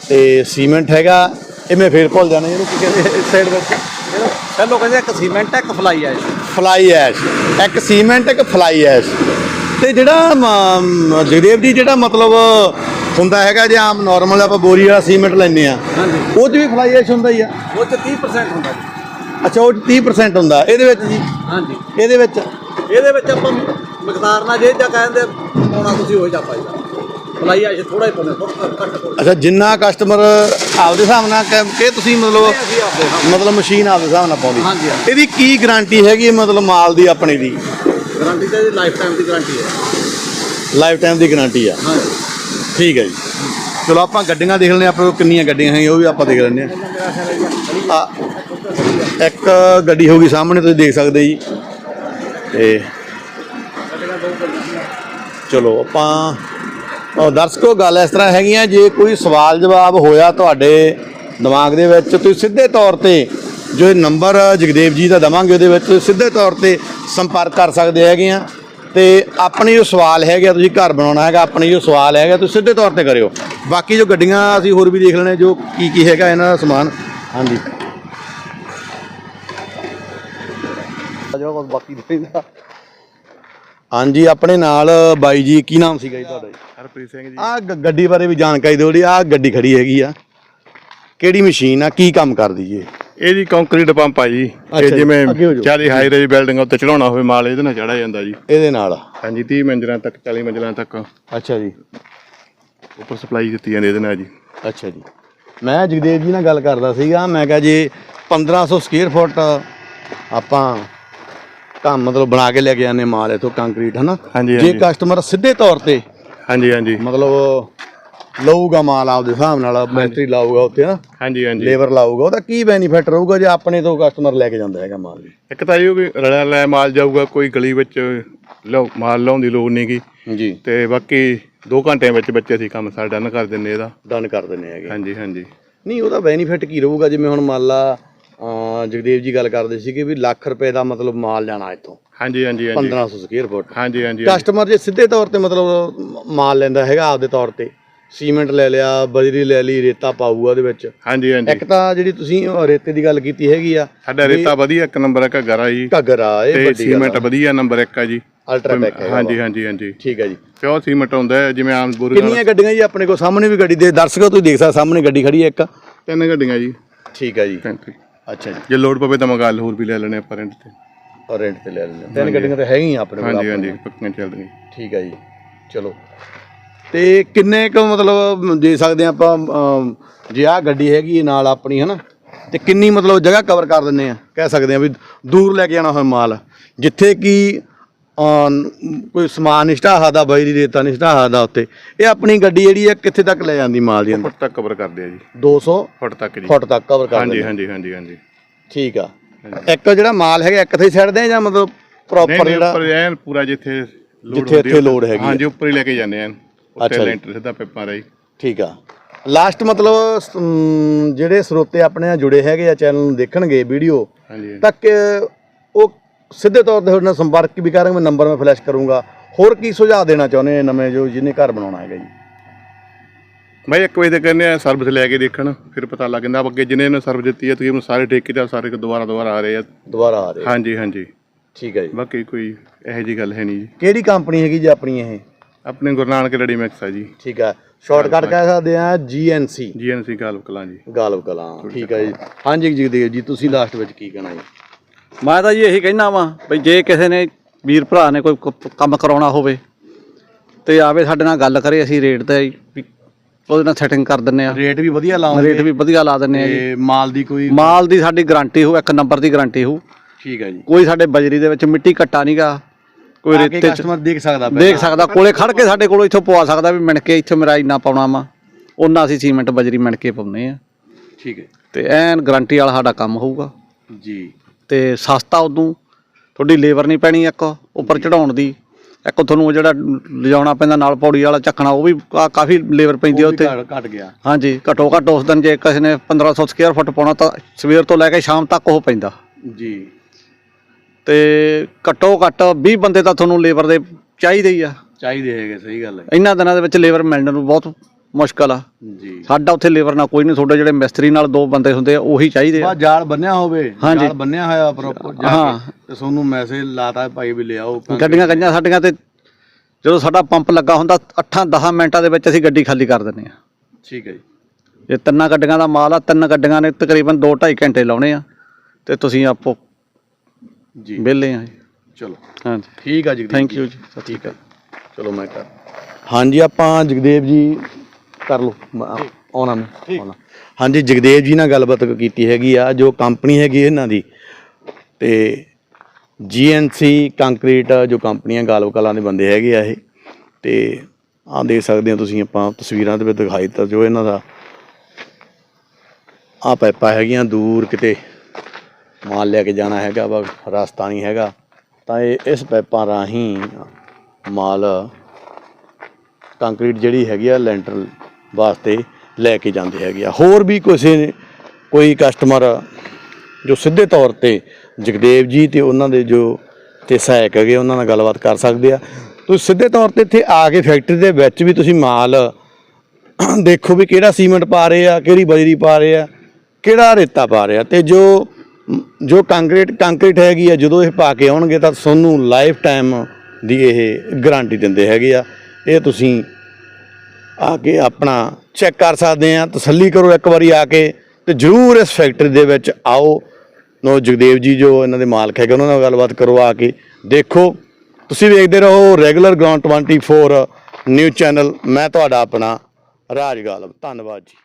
Speaker 1: ਤੇ ਸੀਮੈਂਟ ਹੈਗਾ। ਇਹ ਮੈਂ ਫੇਰ ਭੁੱਲ ਜਾਣਾ ਇਹਨੂੰ ਕੀ ਕਹਿੰਦੇ ਇਸ ਸਾਈਡ ਵਿੱਚ।
Speaker 2: ਪਹਿਲੋਂ ਕਹਿੰਦੇ ਇੱਕ ਸੀਮੈਂਟ ਹੈ ਇੱਕ ਫਲਾਈ ਜੀ
Speaker 1: ਫਲਾਈ ਐਸ਼ ਇੱਕ ਸੀਮੈਂਟ ਇੱਕ ਫਲਾਈ ਐਸ਼। ਤੇ ਜਿਹੜਾ ਜਗਦੇਵ ਜੀ ਜਿਹੜਾ ਮਤਲਬ ਹੁੰਦਾ ਹੈਗਾ ਜੇ ਆਮ ਨਾਰਮਲ ਆਪਾਂ ਬੋਰੀ ਵਾਲਾ ਸੀਮੈਂਟ ਲੈਂਦੇ ਆ
Speaker 2: ਹਾਂਜੀ।
Speaker 1: ਉਹ 'ਚ ਵੀ ਫਲਾਈ ਐਸ਼ ਹੁੰਦਾ ਹੀ ਆ।
Speaker 2: ਉਹ ਚ 30% ਹੁੰਦਾ ਜੀ।
Speaker 1: ਅੱਛਾ ਉਹ 'ਚ 30% ਹੁੰਦਾ। ਇਹਦੇ ਵਿੱਚ ਜੀ?
Speaker 2: ਹਾਂਜੀ।
Speaker 1: ਇਹਦੇ ਵਿੱਚ?
Speaker 2: ਇਹਦੇ ਵਿੱਚ ਆਪਾਂ ਮਿਕਦਾਰ ਨਾਲ ਜੇ ਜਾਂ ਕਹਿੰਦੇ ਪਾਉਣਾ ਤੁਸੀਂ ਹੋ ਜਾ। ਪਾਈਦਾ ਫਲਾਈ ਆ ਥੋੜਾ ਹੀ ਪਾਉਣਾ ਥੋੜਾ ਘੱਟ ਪਾਉਣਾ
Speaker 1: ਅੱਛਾ ਜਿੰਨਾ ਕਸਟਮਰ ਆਪਦੇ ਹਿਸਾਬ ਨਾਲ ਕਿ ਕਿ ਤੁਸੀਂ ਮਤਲਬ
Speaker 2: ਅਸੀਂ ਆਪਦੇ ਹਾਂ
Speaker 1: ਮਤਲਬ ਮਸ਼ੀਨ ਆਪਦੇ ਹਿਸਾਬ ਨਾਲ ਪਾਉਂਦੀ।
Speaker 2: ਹਾਂਜੀ, ਹਾਂਜੀ।
Speaker 1: ਇਹਦੀ ਕੀ ਗਾਰੰਟੀ ਹੈਗੀ ਹੈ ਮਤਲਬ ਮਾਲ ਦੀ ਆਪਣੀ ਦੀ?
Speaker 2: ਗਾਰੰਟੀ ਤਾਂ ਲਾਈਫ ਟਾਈਮ ਦੀ ਗਾਰੰਟੀ ਹੈ।
Speaker 1: ਲਾਈਫ ਟਾਈਮ ਦੀ ਗਾਰੰਟੀ ਆ।
Speaker 2: ਹਾਂਜੀ।
Speaker 1: ਠੀਕ ਹੈ ਜੀ। ਚਲੋ ਆਪਾਂ ਗੱਡੀਆਂ ਦੇਖ ਲੈਂਦੇ ਹਾਂ ਆਪਣੇ ਕੋਲ ਕਿੰਨੀਆਂ ਗੱਡੀਆਂ ਹੈਗੀਆਂ, ਉਹ ਵੀ ਆਪਾਂ ਦੇਖ ਲੈਂਦੇ ਹਾਂ। ਆ, ਇੱਕ ਗੱਡੀ ਹੋ ਗਈ ਸਾਹਮਣੇ, ਤੁਸੀਂ ਦੇਖ ਸਕਦੇ ਜੀ। ਤੇ ਚਲੋ ਆਪਾਂ, ਉਹ ਦਰਸ਼ਕੋ, ਗੱਲ ਇਸ ਤਰ੍ਹਾਂ ਹੈਗੀਆਂ, ਜੇ ਕੋਈ ਸਵਾਲ ਜਵਾਬ ਹੋਇਆ ਤੁਹਾਡੇ ਦਿਮਾਗ ਦੇ ਵਿੱਚ, ਤੁਸੀਂ ਸਿੱਧੇ ਤੌਰ ਤੇ ਜੋ ਇਹ ਨੰਬਰ ਜਗਦੇਵ ਜੀ ਦਾ ਦਵਾਂਗੇ, ਉਹਦੇ ਵਿੱਚ ਤੁਸੀਂ ਸਿੱਧੇ ਤੌਰ ਤੇ ਸੰਪਰਕ ਕਰ ਸਕਦੇ ਹੈਗੇ ਆ। ਤੇ ਆਪਣੇ ਜੋ ਸਵਾਲ ਹੈਗੇ ਤੁਸੀਂ ਘਰ ਬਣਾਉਣਾ ਹੈਗਾ ਆਪਣੇ ਜੋ ਸਵਾਲ ਹੈਗਾ ਤੁਸੀਂ ਸਿੱਧੇ ਤੌਰ ਤੇ ਕਰਿਓ। ਬਾਕੀ ਜੋ ਗੱਡੀਆਂ ਅਸੀਂ ਹੋਰ ਵੀ ਦੇਖ ਲੈਣੇ ਜੋ ਕੀ ਕੀ ਹੈਗਾ ਇਹਨਾਂ ਦਾ ਸਮਾਨ। ਹਾਂਜੀ।
Speaker 2: ਜੋ ਬਾਕੀ
Speaker 1: ਹਾਂਜੀ ਆਪਣੇ ਨਾਲ ਬਾਈ ਜੀ ਕੀ ਨਾਮ ਸੀਗਾ ਜੀ ਤੁਹਾਡਾ ਜੀ?
Speaker 3: ਹਰਪ੍ਰੀਤ ਸਿੰਘ ਜੀ।
Speaker 1: ਆ ਗੱਡੀ ਬਾਰੇ ਵੀ ਜਾਣਕਾਰੀ ਦਿਓ ਜੀ ਆ ਗੱਡੀ ਖੜੀ ਹੈਗੀ ਆ। ਕਿਹੜੀ ਮਸ਼ੀਨ ਆ ਕੀ ਕੰਮ ਕਰਦੀ ਜੀ ਇਹ?
Speaker 3: ਜੀ ਕੰਕਰੀਟ ਪੰਪ ਆ ਜੀ।
Speaker 1: ਅੱਛਾ
Speaker 3: ਇਹ
Speaker 1: ਜੀ,
Speaker 3: ਜਿਵੇਂ
Speaker 1: ਅੱਗੇ ਹੋ ਜਾਓ।
Speaker 3: 40 ਹਾਈ ਰੇਜ ਬਿਲਡਿੰਗ ਉੱਤੇ ਚੜਾਉਣਾ ਹੋਵੇ ਮਾਲ ਇਹਦੇ ਨਾਲ ਚੜਾ ਜਾਂਦਾ ਜੀ।
Speaker 1: ਇਹਦੇ ਨਾਲ।
Speaker 3: ਹਾਂਜੀ 30 ਮੰਜ਼ਿਲਾਂ ਤੱਕ 40 ਮੰਜ਼ਿਲਾਂ ਤੱਕ।
Speaker 1: ਅੱਛਾ ਜੀ।
Speaker 3: ਉੱਪਰ ਸਪਲਾਈ ਦਿੱਤੀ ਜਾਂਦੀ ਇਹਦੇ ਨਾਲ ਜੀ।
Speaker 1: ਅੱਛਾ ਜੀ। ਮੈਂ ਜਗਦੇਵ ਜੀ ਨਾਲ ਗੱਲ ਕਰਦਾ ਸੀਗਾ ਮੈਂ ਕਿਹਾ ਜੀ 1500 ਸਕੁਅਰ ਫੁੱਟ ਆਪਾਂ ਕੰਮ ਮਤਲਬ ਬਣਾ ਕੇ ਲੈ ਕੇ ਆਨੇ ਮਾਲ ਇਥੋਂ ਕੰਕਰੀਟ ਹਨਾ?
Speaker 3: ਹਾਂਜੀ,
Speaker 1: ਜੇ
Speaker 3: ਹਾਂਜੀ।
Speaker 1: ਕਸਟਮਰ ਸਿੱਧੇ ਤੌਰ ਤੇ
Speaker 3: ਹਾਂਜੀ ਹਾਂਜੀ।
Speaker 1: ਮਤਲਬ ਲਊਗਾ ਮਾਲ ਆਪਦੇ ਹਿਸਾਬ ਨਾਲ ਮਿਸਤਰੀ ਲਾਊਗਾ ਉੱਥੇ ਨਾ।
Speaker 3: ਹਾਂਜੀ ਹਾਂਜੀ।
Speaker 1: ਲੇਬਰ ਲਾਊਗਾ ਉਹਦਾ ਕੀ ਬੈਨੀਫਿਟ ਰਹੂਗਾ ਜੇ ਆਪਣੇ ਤੋਂ ਕਸਟਮਰ ਲੈ ਕੇ ਜਾਂਦਾ ਹੈਗਾ ਮਾਲ
Speaker 3: ਇੱਕ ਤਾਂ ਇਹ ਵੀ ਰਲਿਆ ਲੈ ਮਾਲ ਜਾਊਗਾ ਕੋਈ ਗਲੀ ਵਿੱਚ ਲਓ ਮਾਲ ਲਾਉਣ ਦੀ ਲੋੜ ਨਹੀਂਗੀ
Speaker 1: ਜੀ।
Speaker 3: ਤੇ ਬਾਕੀ 2 ਘੰਟਿਆਂ ਵਿੱਚ ਬੱਚੇ ਅਸੀਂ ਕੰਮ ਸਾਡਾ ਡਨ ਕਰ ਦਿੰਨੇ ਇਹਦਾ।
Speaker 1: ਡਨ ਕਰ ਦਿੰਦੇ ਹੈਗੇ।
Speaker 3: ਹਾਂਜੀ ਹਾਂਜੀ।
Speaker 1: ਨਹੀਂ ਉਹਦਾ ਬੈਨੀਫਿਟ ਕੀ ਰਹੂਗਾ? ਜਿਵੇਂ ਹੁਣ ਮੰਨ ਲਾ ਜਗਦੇਵ ਜੀ ਗੱਲ ਕਰਦੇ ਸੀਗੇ ਵੀ ਲੱਖ ਰੁਪਏ ਦਾ ਮਤਲਬ ਮਾਲ ਜਾਣਾ ਇੱਥੋਂ।
Speaker 3: ਹਾਂਜੀ ਹਾਂਜੀ ਹਾਂਜੀ।
Speaker 1: 1500 ਸਕੁਅਰ ਫੁੱਟ
Speaker 3: ਹਾਂਜੀ ਹਾਂਜੀ
Speaker 1: ਕਸਟਮਰ ਜੇ ਸਿੱਧੇ ਤੌਰ ਤੇ ਮਤਲਬ ਮਾਲ ਲੈਂਦਾ ਹੈਗਾ ਆਪਦੇ ਤੌਰ ਤੇ। ਸੀਮੈਂਟ ਲੈ ਲਿਆ ਬਜਰੀ ਲੈ ਲਈ ਰੇਤਾ ਪਾਊਗਾ ਉਹਦੇ ਵਿੱਚ।
Speaker 3: ਹਾਂਜੀ ਹਾਂਜੀ।
Speaker 1: ਇੱਕ ਤਾਂ ਜਿਹੜੀ ਤੁਸੀਂ ਉਹ ਰੇਤੇ ਦੀ ਗੱਲ ਕੀਤੀ ਹੈਗੀ ਆ
Speaker 3: ਸਾਡਾ ਰੇਤਾ ਵਧੀਆ ਇੱਕ ਨੰਬਰ ਹੈ ਘੱਗਰਾ ਜੀ।
Speaker 1: ਘੱਗਰਾ ਇਹ
Speaker 3: ਤੇ
Speaker 1: ਵੱਡੀ ਗੱਲ
Speaker 3: ਸੀਮੈਂਟ ਵਧੀਆ ਨੰਬਰ 1 ਹੈ ਜੀ।
Speaker 1: ਅਲਟਰਾ ਟੈਕ ਹੈਗਾ
Speaker 3: ਹਾਂਜੀ। ਹਾਂਜੀ ਹਾਂਜੀ।
Speaker 1: ਠੀਕ ਹੈ ਜੀ।
Speaker 3: ਪਿਓਰ ਸੀਮੈਂਟ ਹੁੰਦਾ ਹੈ ਜਿਵੇਂ ਆਮ ਬੁਰੀ
Speaker 1: ਕਿੰਨੀਆਂ ਗੱਡੀਆਂ ਜੀ ਆਪਣੇ ਕੋਲ? ਸਾਹਮਣੇ ਵੀ ਗੱਡੀ ਦੇ ਦਰਸ਼ਕੋ ਤੁਸੀਂ ਦੇਖ ਸਕਦੇ ਸਾਹਮਣੇ ਗੱਡੀ ਖੜੀ ਹੈ ਇੱਕ।
Speaker 3: ਤਿੰਨ ਗੱਡੀਆਂ ਜੀ।
Speaker 1: ਠੀਕ ਹੈ ਜੀ। ਅੱਛਾ ਜੀ।
Speaker 3: ਜੇ ਲੋਡ ਪਵੇ ਤਾਂ ਮੈਂ ਗੱਲ ਹੋਰ ਵੀ ਲੈ ਲੈਣੇ ਆਪਾਂ ਰੈਂਟ ਤੇ।
Speaker 1: ਔਰ ਰੈਂਟ ਤੇ ਲੈ ਲੈਂਦੇ ਤਿੰਨ ਗੱਡੀਆਂ ਤਾਂ ਹੈਗੀਆਂ ਆਪਣੇ ਕੋਲ
Speaker 3: ਹਾਂਜੀ ਹਾਂਜੀ ਪੱਕੀਆਂ ਚੱਲਦੀਆਂ।
Speaker 1: ਠੀਕ ਹੈ ਜੀ। ਚਲੋ। ਤੇ ਕਿੰਨੇ ਕੁ ਮਤਲਬ ਦੇ ਸਕਦੇ ਆਪਾਂ ਅਮ, ਜੇ ਆਹ ਗੱਡੀ ਹੈਗੀ ਹੈ ਨਾਲ ਆਪਣੀ ਹਨਾ? ਤੇ ਕਿੰਨੀ ਮਤਲਬ ਜਗ੍ਹਾ ਕਵਰ ਕਰ ਦਿੰਨੇ ਆ? ਕਹਿ ਸਕਦੇ ਆ ਵੀ ਦੂਰ ਲੈ ਕੇ ਜਾਣਾ ਹੋਇਆ ਮਾਲ ਜਿੱਥੇ ਕਿ ਅਮ, ਕੋਈ ਸਮਾਨ ਨਿਸ਼ਟਾ ਹਾਦਾ ਬਜਰੀ ਰੇਤਾ ਨਿਸ਼ਟਾ ਹਾਦਾ ਉੱਤੇ ਇਹ ਆਪਣੀ ਗੱਡੀ ਜਿਹੜੀ ਹੈ ਕਿੱਥੇ ਤੱਕ ਲੈ ਜਾਂਦੀ ਮਾਲ ਦੀ ਅੰਦਰ?
Speaker 3: ਫੁੱਟ ਤੱਕ ਕਵਰ ਕਰਦੇ ਆ ਜੀ।
Speaker 1: 200
Speaker 3: ਫੁੱਟ ਤੱਕ ਜੀ।
Speaker 1: ਫੁੱਟ ਤੱਕ ਕਵਰ ਕਰ
Speaker 3: ਹਾਂਜੀ
Speaker 1: ਦਿੰਦੇ
Speaker 3: ਹਾਂਜੀ ਹਾਂਜੀ ਹਾਂਜੀ।
Speaker 1: ਠੀਕ ਆ। ਇੱਕ ਜਿਹੜਾ ਮਾਲ ਹੈਗਾ ਇੱਕ ਥਈ ਛੱਡਦੇ ਆ ਜਾਂ ਮਤਲਬ
Speaker 3: ਨਹੀਂ
Speaker 1: ਪ੍ਰੋਪਰ
Speaker 3: ਨਹੀਂ
Speaker 1: ਜਿਹੜਾ?
Speaker 3: ਉੱਪਰ ਐਨ ਪੂਰਾ ਜਿੱਥੇ ਲੋਡ
Speaker 1: ਜਿੱਥੇ ਇੱਥੇ ਲੋਡ ਹੈਗੀ ਆ।
Speaker 3: ਹਾਂਜੀ ਉੱਪਰ ਹੀ ਲੈ ਕੇ ਜਾਂਦੇ ਆ
Speaker 1: ਅੱਛਾ
Speaker 3: ਉੱਥੇ
Speaker 1: ਜੀ।
Speaker 3: ਲੈਂਟਰ ਸਿੱਧਾ ਪੇਪਾਂ ਰਾਈ
Speaker 1: ਠੀਕ ਆ। ਲਾਸਟ ਮਤਲਬ ਅਮ, ਜਿਹੜੇ ਸਰੋਤੇ ਆਪਣੇ ਨਾਲ ਜੁੜੇ ਹੈਗੇ ਆ ਚੈਨਲ ਨੂੰ ਦੇਖਣਗੇ ਵੀਡੀਓ
Speaker 3: ਹਾਂਜੀ
Speaker 1: ਤੱਕ ਉਹ ਸਿੱਧੇ ਤੌਰ ਤੇ ਤੁਹਾਡੇ ਨਾਲ ਸੰਪਰਕ ਵੀ ਕਰਾਂਗੇ ਮੈਂ ਨੰਬਰ ਮੈਂ ਫਲੈਸ਼ ਕਰੂੰਗਾ। ਹੋਰ ਕੀ ਸੁਝਾਅ ਦੇਣਾ ਚਾਹੁੰਦੇ ਆ ਨਵੇਂ ਜੋ ਜਿਹਨੇ ਘਰ ਬਣਾਉਣਾ ਹੈਗਾ ਜੀ?
Speaker 3: ਮੈਂ ਇੱਕ ਵਜੇ ਤੇ ਕਹਿੰਦੇ ਆ ਸਰਵਿਸ ਲੈ ਕੇ ਦੇਖਣ ਫਿਰ ਪਤਾ ਲੱਗ ਜਾਂਦਾ ਅੱਗੇ ਜਿਹਨੇ ਇਹਨੂੰ ਸਰਵਿਸ ਦਿੱਤੀ ਹੈ ਤੁਸੀਂ ਸਾਰੇ ਠੇਕੇਦਾਰ ਸਾਰੇ ਦੁਬਾਰਾ ਦੁਬਾਰਾ ਆ ਰਹੇ ਆ।
Speaker 1: ਦੁਬਾਰਾ ਆ ਰਹੇ
Speaker 3: ਹਾਂਜੀ ਹਾਂਜੀ।
Speaker 1: ਠੀਕ ਹੈ ਜੀ।
Speaker 3: ਬਾਕੀ ਕੋਈ ਇਹੋ ਜੀ ਗੱਲ ਹੈ ਨਹੀਂ ਜੀ।
Speaker 1: ਕਿਹੜੀ ਕੰਪਨੀ ਹੈਗੀ ਜੀ ਆਪਣੀ ਇਹ?
Speaker 3: ਆਪਣੇ ਗੁਰੂ ਨਾਨਕ ਰੈਡੀ ਮਿਕਸ ਆ ਜੀ।
Speaker 1: ਠੀਕ ਆ। ਸ਼ਾਰਟਕਟ ਕਹਿ ਸਕਦੇ ਆ ਜੀਐਨਸੀ
Speaker 3: ਜੀਐਨਸੀ ਗਾਲਵ ਕਲਾਂ ਜੀ।
Speaker 1: ਗਾਲਵ ਕਲਾਂ ਠੀਕ ਹੈ ਜੀ। ਹਾਂਜੀ ਜਗਦੇਵ ਜੀ ਤੁਸੀਂ ਲਾਸਟ ਵਿੱਚ ਕੀ ਕਹਿਣਾ ਜੀ?
Speaker 2: ਮੈਂ ਤਾਂ ਜੀ ਇਹੀ ਕਹਿਣਾ ਵਾਂ ਵੀ ਜੇ ਕਿਸੇ ਨੇ ਵੀਰ ਭਰਾ ਨੇ ਕੋਈ ਕੰਮ ਕਰਾਉਣਾ ਹੋਵੇ ਤੇ ਆਵੇ ਸਾਡੇ ਨਾਲ ਗੱਲ ਕਰੇ ਅਸੀਂ ਰੇਟ ਤੇ ਵੀ ਉਹਦੇ ਨਾਲ ਸੈਟਿੰਗ ਕਰ ਦਿੰਨੇ ਆ।
Speaker 1: ਰੇਟ ਵੀ ਵਧੀਆ ਲਾਉਂਗੇ।
Speaker 2: ਰੇਟ ਵੀ ਵਧੀਆ ਲਾ ਦਿੰਨੇ ਆ ਜੀ।
Speaker 1: ਮਾਲ ਦੀ ਕੋਈ
Speaker 2: ਮਾਲ ਦੀ ਸਾਡੀ ਗਾਰੰਟੀ ਹੋ ਇੱਕ ਨੰਬਰ ਦੀ ਗਾਰੰਟੀ ਹੋ
Speaker 1: ਠੀਕ ਹੈ ਜੀ।
Speaker 2: ਕੋਈ ਸਾਡੇ ਬਜਰੀ ਦੇ ਵਿੱਚ ਮਿੱਟੀ ਘੱਟਾ ਨਹੀਂਗਾ ਕੋਈ
Speaker 1: ਆ ਕੇ
Speaker 2: ਰੇਤੇ ਚ
Speaker 1: ਕਸਟਮਰ ਦੇਖ ਸਕਦਾ
Speaker 2: ਦੇਖ ਸਕਦਾ ਕੋਲੇ ਖੜ ਕੇ ਸਾਡੇ ਕੋਲੋਂ ਇੱਥੋਂ ਪਵਾ ਸਕਦਾ ਵੀ ਮਿਣ ਕੇ ਇੱਥੇ ਮੇਰਾ ਇੰਨਾ ਪਾਉਣਾ ਵਾ। ਉਹਨਾਂ ਅਸੀਂ ਸੀਮੈਂਟ ਬਜਰੀ ਮਿਣ ਕੇ ਪਾਉਨੇ ਆ।
Speaker 1: ਠੀਕ ਹੈ।
Speaker 2: ਤੇ ਐਨ ਗਾਰੰਟੀ ਵਾਲਾ ਸਾਡਾ ਕੰਮ ਹੋਊਗਾ।
Speaker 1: ਜੀ।
Speaker 2: ਤੇ ਸਸਤਾ ਉਦੋਂ ਤੁਹਾਡੀ ਲੇਬਰ ਨਹੀਂ ਪੈਣੀ ਇੱਕ ਉੱਪਰ ਚੜਾਉਣ ਦੀ। ਇੱਕ ਤੁਹਾਨੂੰ ਉਹ ਜਿਹੜਾ ਲਿਜਾਉਣਾ ਪੈਂਦਾ ਨਾਲ ਪੌੜੀ ਵਾਲਾ ਚੱਕਣਾ ਉਹ ਵੀ ਕਾ- ਕਾਫੀ ਲੇਬਰ ਪੈਂਦੀ ਆ
Speaker 1: ਉਹ ਵੀ
Speaker 2: ਉੱਤੇ
Speaker 1: ਘੱਟ- ਘੱਟ ਗਿਆ।
Speaker 2: ਹਾਂਜੀ ਘੱਟੋ ਘੱਟ ਉਸ ਦਿਨ ਜੇ ਕਿਸੇ ਨੇ 1500 ਸਕੁਅਰ ਫੁੱਟ ਪਾਉਣਾ ਤਾਂ ਸਵੇਰ ਤੋਂ ਲੈ ਕੇ ਸ਼ਾਮ ਤੱਕ ਉਹ ਪੈਂਦਾ।
Speaker 1: ਜੀ।
Speaker 2: ਤੇ ਘੱਟੋ ਘੱਟ 20 ਬੰਦੇ ਤਾਂ ਤੁਹਾਨੂੰ ਲੇਬਰ ਦੇ ਚਾਹੀਦੇ ਹੀ ਆ।
Speaker 1: ਚਾਹੀਦੇ ਹੈਗੇ ਸਹੀ ਗੱਲ ਹੈ।
Speaker 2: ਇਹਨਾਂ ਦਿਨਾਂ ਦੇ ਵਿੱਚ ਲੇਬਰ ਮਿਲਣ ਨੂੰ ਬਹੁਤ ਮੁਸ਼ਕਲ ਆ।
Speaker 1: ਜੀ।
Speaker 2: ਸਾਡਾ ਉੱਥੇ ਲੇਬਰ ਨਾਲ ਕੋਈ ਨਹੀਂ ਤੁਹਾਡੇ ਜਿਹੜੇ ਮਿਸਤਰੀ ਨਾਲ ਦੋ ਬੰਦੇ ਹੁੰਦੇ ਆ ਉਹੀ ਚਾਹੀਦੇ ਆ।
Speaker 1: ਬਾ ਜਾਲ ਬੰਨਿਆ ਹੋਵੇ
Speaker 2: ਹਾਂਜੀ।
Speaker 1: ਜਾਲ ਬੰਨਿਆ ਹੋਇਆ ਪ੍ਰੋਪਰ ਜਾ
Speaker 2: ਹਾਂ।
Speaker 1: ਕੇ ਤੇ ਤੁਹਾਨੂੰ ਮੈਸੇਜ ਲਾਤਾ ਭਾਈ ਵੀ ਲਿਆਓ
Speaker 2: ਗੱਡੀਆਂ ਗਈਆਂ ਸਾਡੀਆਂ ਤੇ ਜਦੋਂ ਸਾਡਾ ਪੰਪ ਲੱਗਾ ਹੁੰਦਾ 8-10 ਮਿੰਟਾਂ ਦੇ ਵਿੱਚ ਅਸੀਂ ਗੱਡੀ ਖਾਲੀ ਕਰ ਦਿੰਦੇ ਆ।
Speaker 1: ਠੀਕ ਹੈ ਜੀ।
Speaker 2: ਇਹ ਤਿੰਨਾਂ ਗੱਡੀਆਂ ਦਾ ਮਾਲ ਆ ਤਿੰਨ ਗੱਡੀਆਂ ਨੇ ਤਕਰੀਬਨ 2-2.5 ਘੰਟੇ ਲਾਉਣੇ ਆ। ਤੇ ਤੁਸੀਂ ਆਪੋ
Speaker 1: ਜੀ।
Speaker 2: ਵਿਹਲੇ ਆ ਜੀ।
Speaker 1: ਚਲੋ।
Speaker 2: ਹਾਂਜੀ।
Speaker 1: ਠੀਕ ਆ ਜਗਦੀਪ
Speaker 2: ਥੈਂਕ ਯੂ ਜੀ।
Speaker 1: ਠੀਕ ਹੈ ਚਲੋ ਮੈਂ ਕਰ। ਹਾਂਜੀ ਆਪਾਂ ਜਗਦੇਵ ਜੀ ਕਰ ਲਓ। ਮ- ਆਉਣਾ ਮੈਂ ਆਉਣਾ। ਹਾਂਜੀ ਜਗਦੇਵ ਜੀ ਨਾਲ ਗੱਲਬਾਤ ਕੀਤੀ ਹੈਗੀ ਆ। ਜੋ ਕੰਪਨੀ ਹੈਗੀ ਇਹਨਾਂ ਦੀ ਤੇ ਜੀਐਨਸੀ ਕੰਕਰੀਟ ਜੋ ਕੰਪਨੀਆਂ ਗਾਲਵ ਕਲਾਂ ਦੇ ਬੰਦੇ ਹੈਗੇ ਆ ਇਹ। ਤੇ ਆਹ ਦੇਖ ਸਕਦੇ ਹੋ ਤੁਸੀਂ ਆਪਾਂ ਤਸਵੀਰਾਂ ਦੇ ਵਿੱਚ ਦਿਖਾਈ ਦਿੱਤਾ ਜੋ ਇਹਨਾਂ ਦਾ ਆ ਪਾਈਪਾਂ ਹੈਗੀਆਂ ਦੂਰ ਕਿਤੇ। ਮਾਲ ਲੈ ਕੇ ਜਾਣਾ ਹੈਗਾ ਵਾ, ਰਸਤਾ ਨਹੀਂ ਹੈਗਾ। ਤਾਂ ਇਹ ਇਸ ਪੈਪਾਂ ਰਾਹੀਂ ਮਾਲ ਕੰਕਰੀਟ ਜਿਹੜੀ ਹੈਗੀ ਆ, ਲੈਂਟਰ ਵਾਸਤੇ ਲੈ ਕੇ ਜਾਂਦੇ ਹੈਗੇ ਆ। ਹੋਰ ਵੀ ਕਿਸੇ ਨੇ, ਕੋਈ ਕਸਟਮਰ ਜੋ ਸਿੱਧੇ ਤੌਰ ਤੇ ਜਗਦੇਵ ਜੀ ਤੇ ਉਹਨਾਂ ਦੇ ਜੋ ਤੇ ਸਹਾਇਕ ਹੈਗੇ, ਉਹਨਾਂ ਨਾਲ ਗੱਲਬਾਤ ਕਰ ਸਕਦੇ ਆ। ਤੁਸੀਂ ਸਿੱਧੇ ਤੌਰ ਤੇ ਇੱਥੇ ਆ ਕੇ ਫੈਕਟਰੀ ਦੇ ਵਿੱਚ ਵੀ ਤੁਸੀਂ ਮਾਲ ਦੇਖੋ ਵੀ ਕਿਹੜਾ ਸੀਮੈਂਟ ਪਾ ਰਹੇ ਆ, ਕਿਹੜੀ ਬਜਰੀ ਪਾ ਰਹੇ ਆ, ਕਿਹੜਾ ਰੇਤਾ ਪਾ ਰਹੇ ਆ। ਤੇ ਜੋ ਜੋ ਕੰਕਰੀਟ ਕੰਕਰੀਟ ਹੈਗੀ ਆ, ਜਦੋਂ ਇਹ ਪਾ ਕੇ ਆਉਣਗੇ ਤਾਂ ਤੁਹਾਨੂੰ ਲਾਈਫ ਟਾਈਮ ਦੀ ਇਹ ਗਾਰੰਟੀ ਦਿੰਦੇ ਹੈਗੇ ਆ। ਇਹ ਤੁਸੀਂ ਆ ਕੇ ਆਪਣਾ ਚੈੱਕ ਕਰ ਸਕਦੇ ਆ, ਤਸੱਲੀ ਕਰੋ ਇੱਕ ਵਾਰੀ ਆ ਕੇ ਤੇ ਜਰੂਰ ਇਸ ਫੈਕਟਰੀ ਦੇ ਵਿੱਚ ਆਓ। ਨੋ, ਜਗਦੇਵ ਜੀ ਜੋ ਇਹਨਾਂ ਦੇ ਮਾਲਕ ਹੈਗੇ, ਉਹਨਾਂ ਨਾਲ ਗੱਲਬਾਤ ਕਰੋ ਆ ਕੇ। ਦੇਖੋ, ਤੁਸੀਂ ਵੇਖਦੇ ਰਹੋ ਰੈਗੂਲਰ ਗਰਾਊਂਡ 24 ਨਿਊਜ਼ ਚੈਨਲ ਮੈਂ ਤੁਹਾਡਾ ਆਪਣਾ ਰਾਜ ਗਾਲਬ। ਧੰਨਵਾਦ ਜੀ।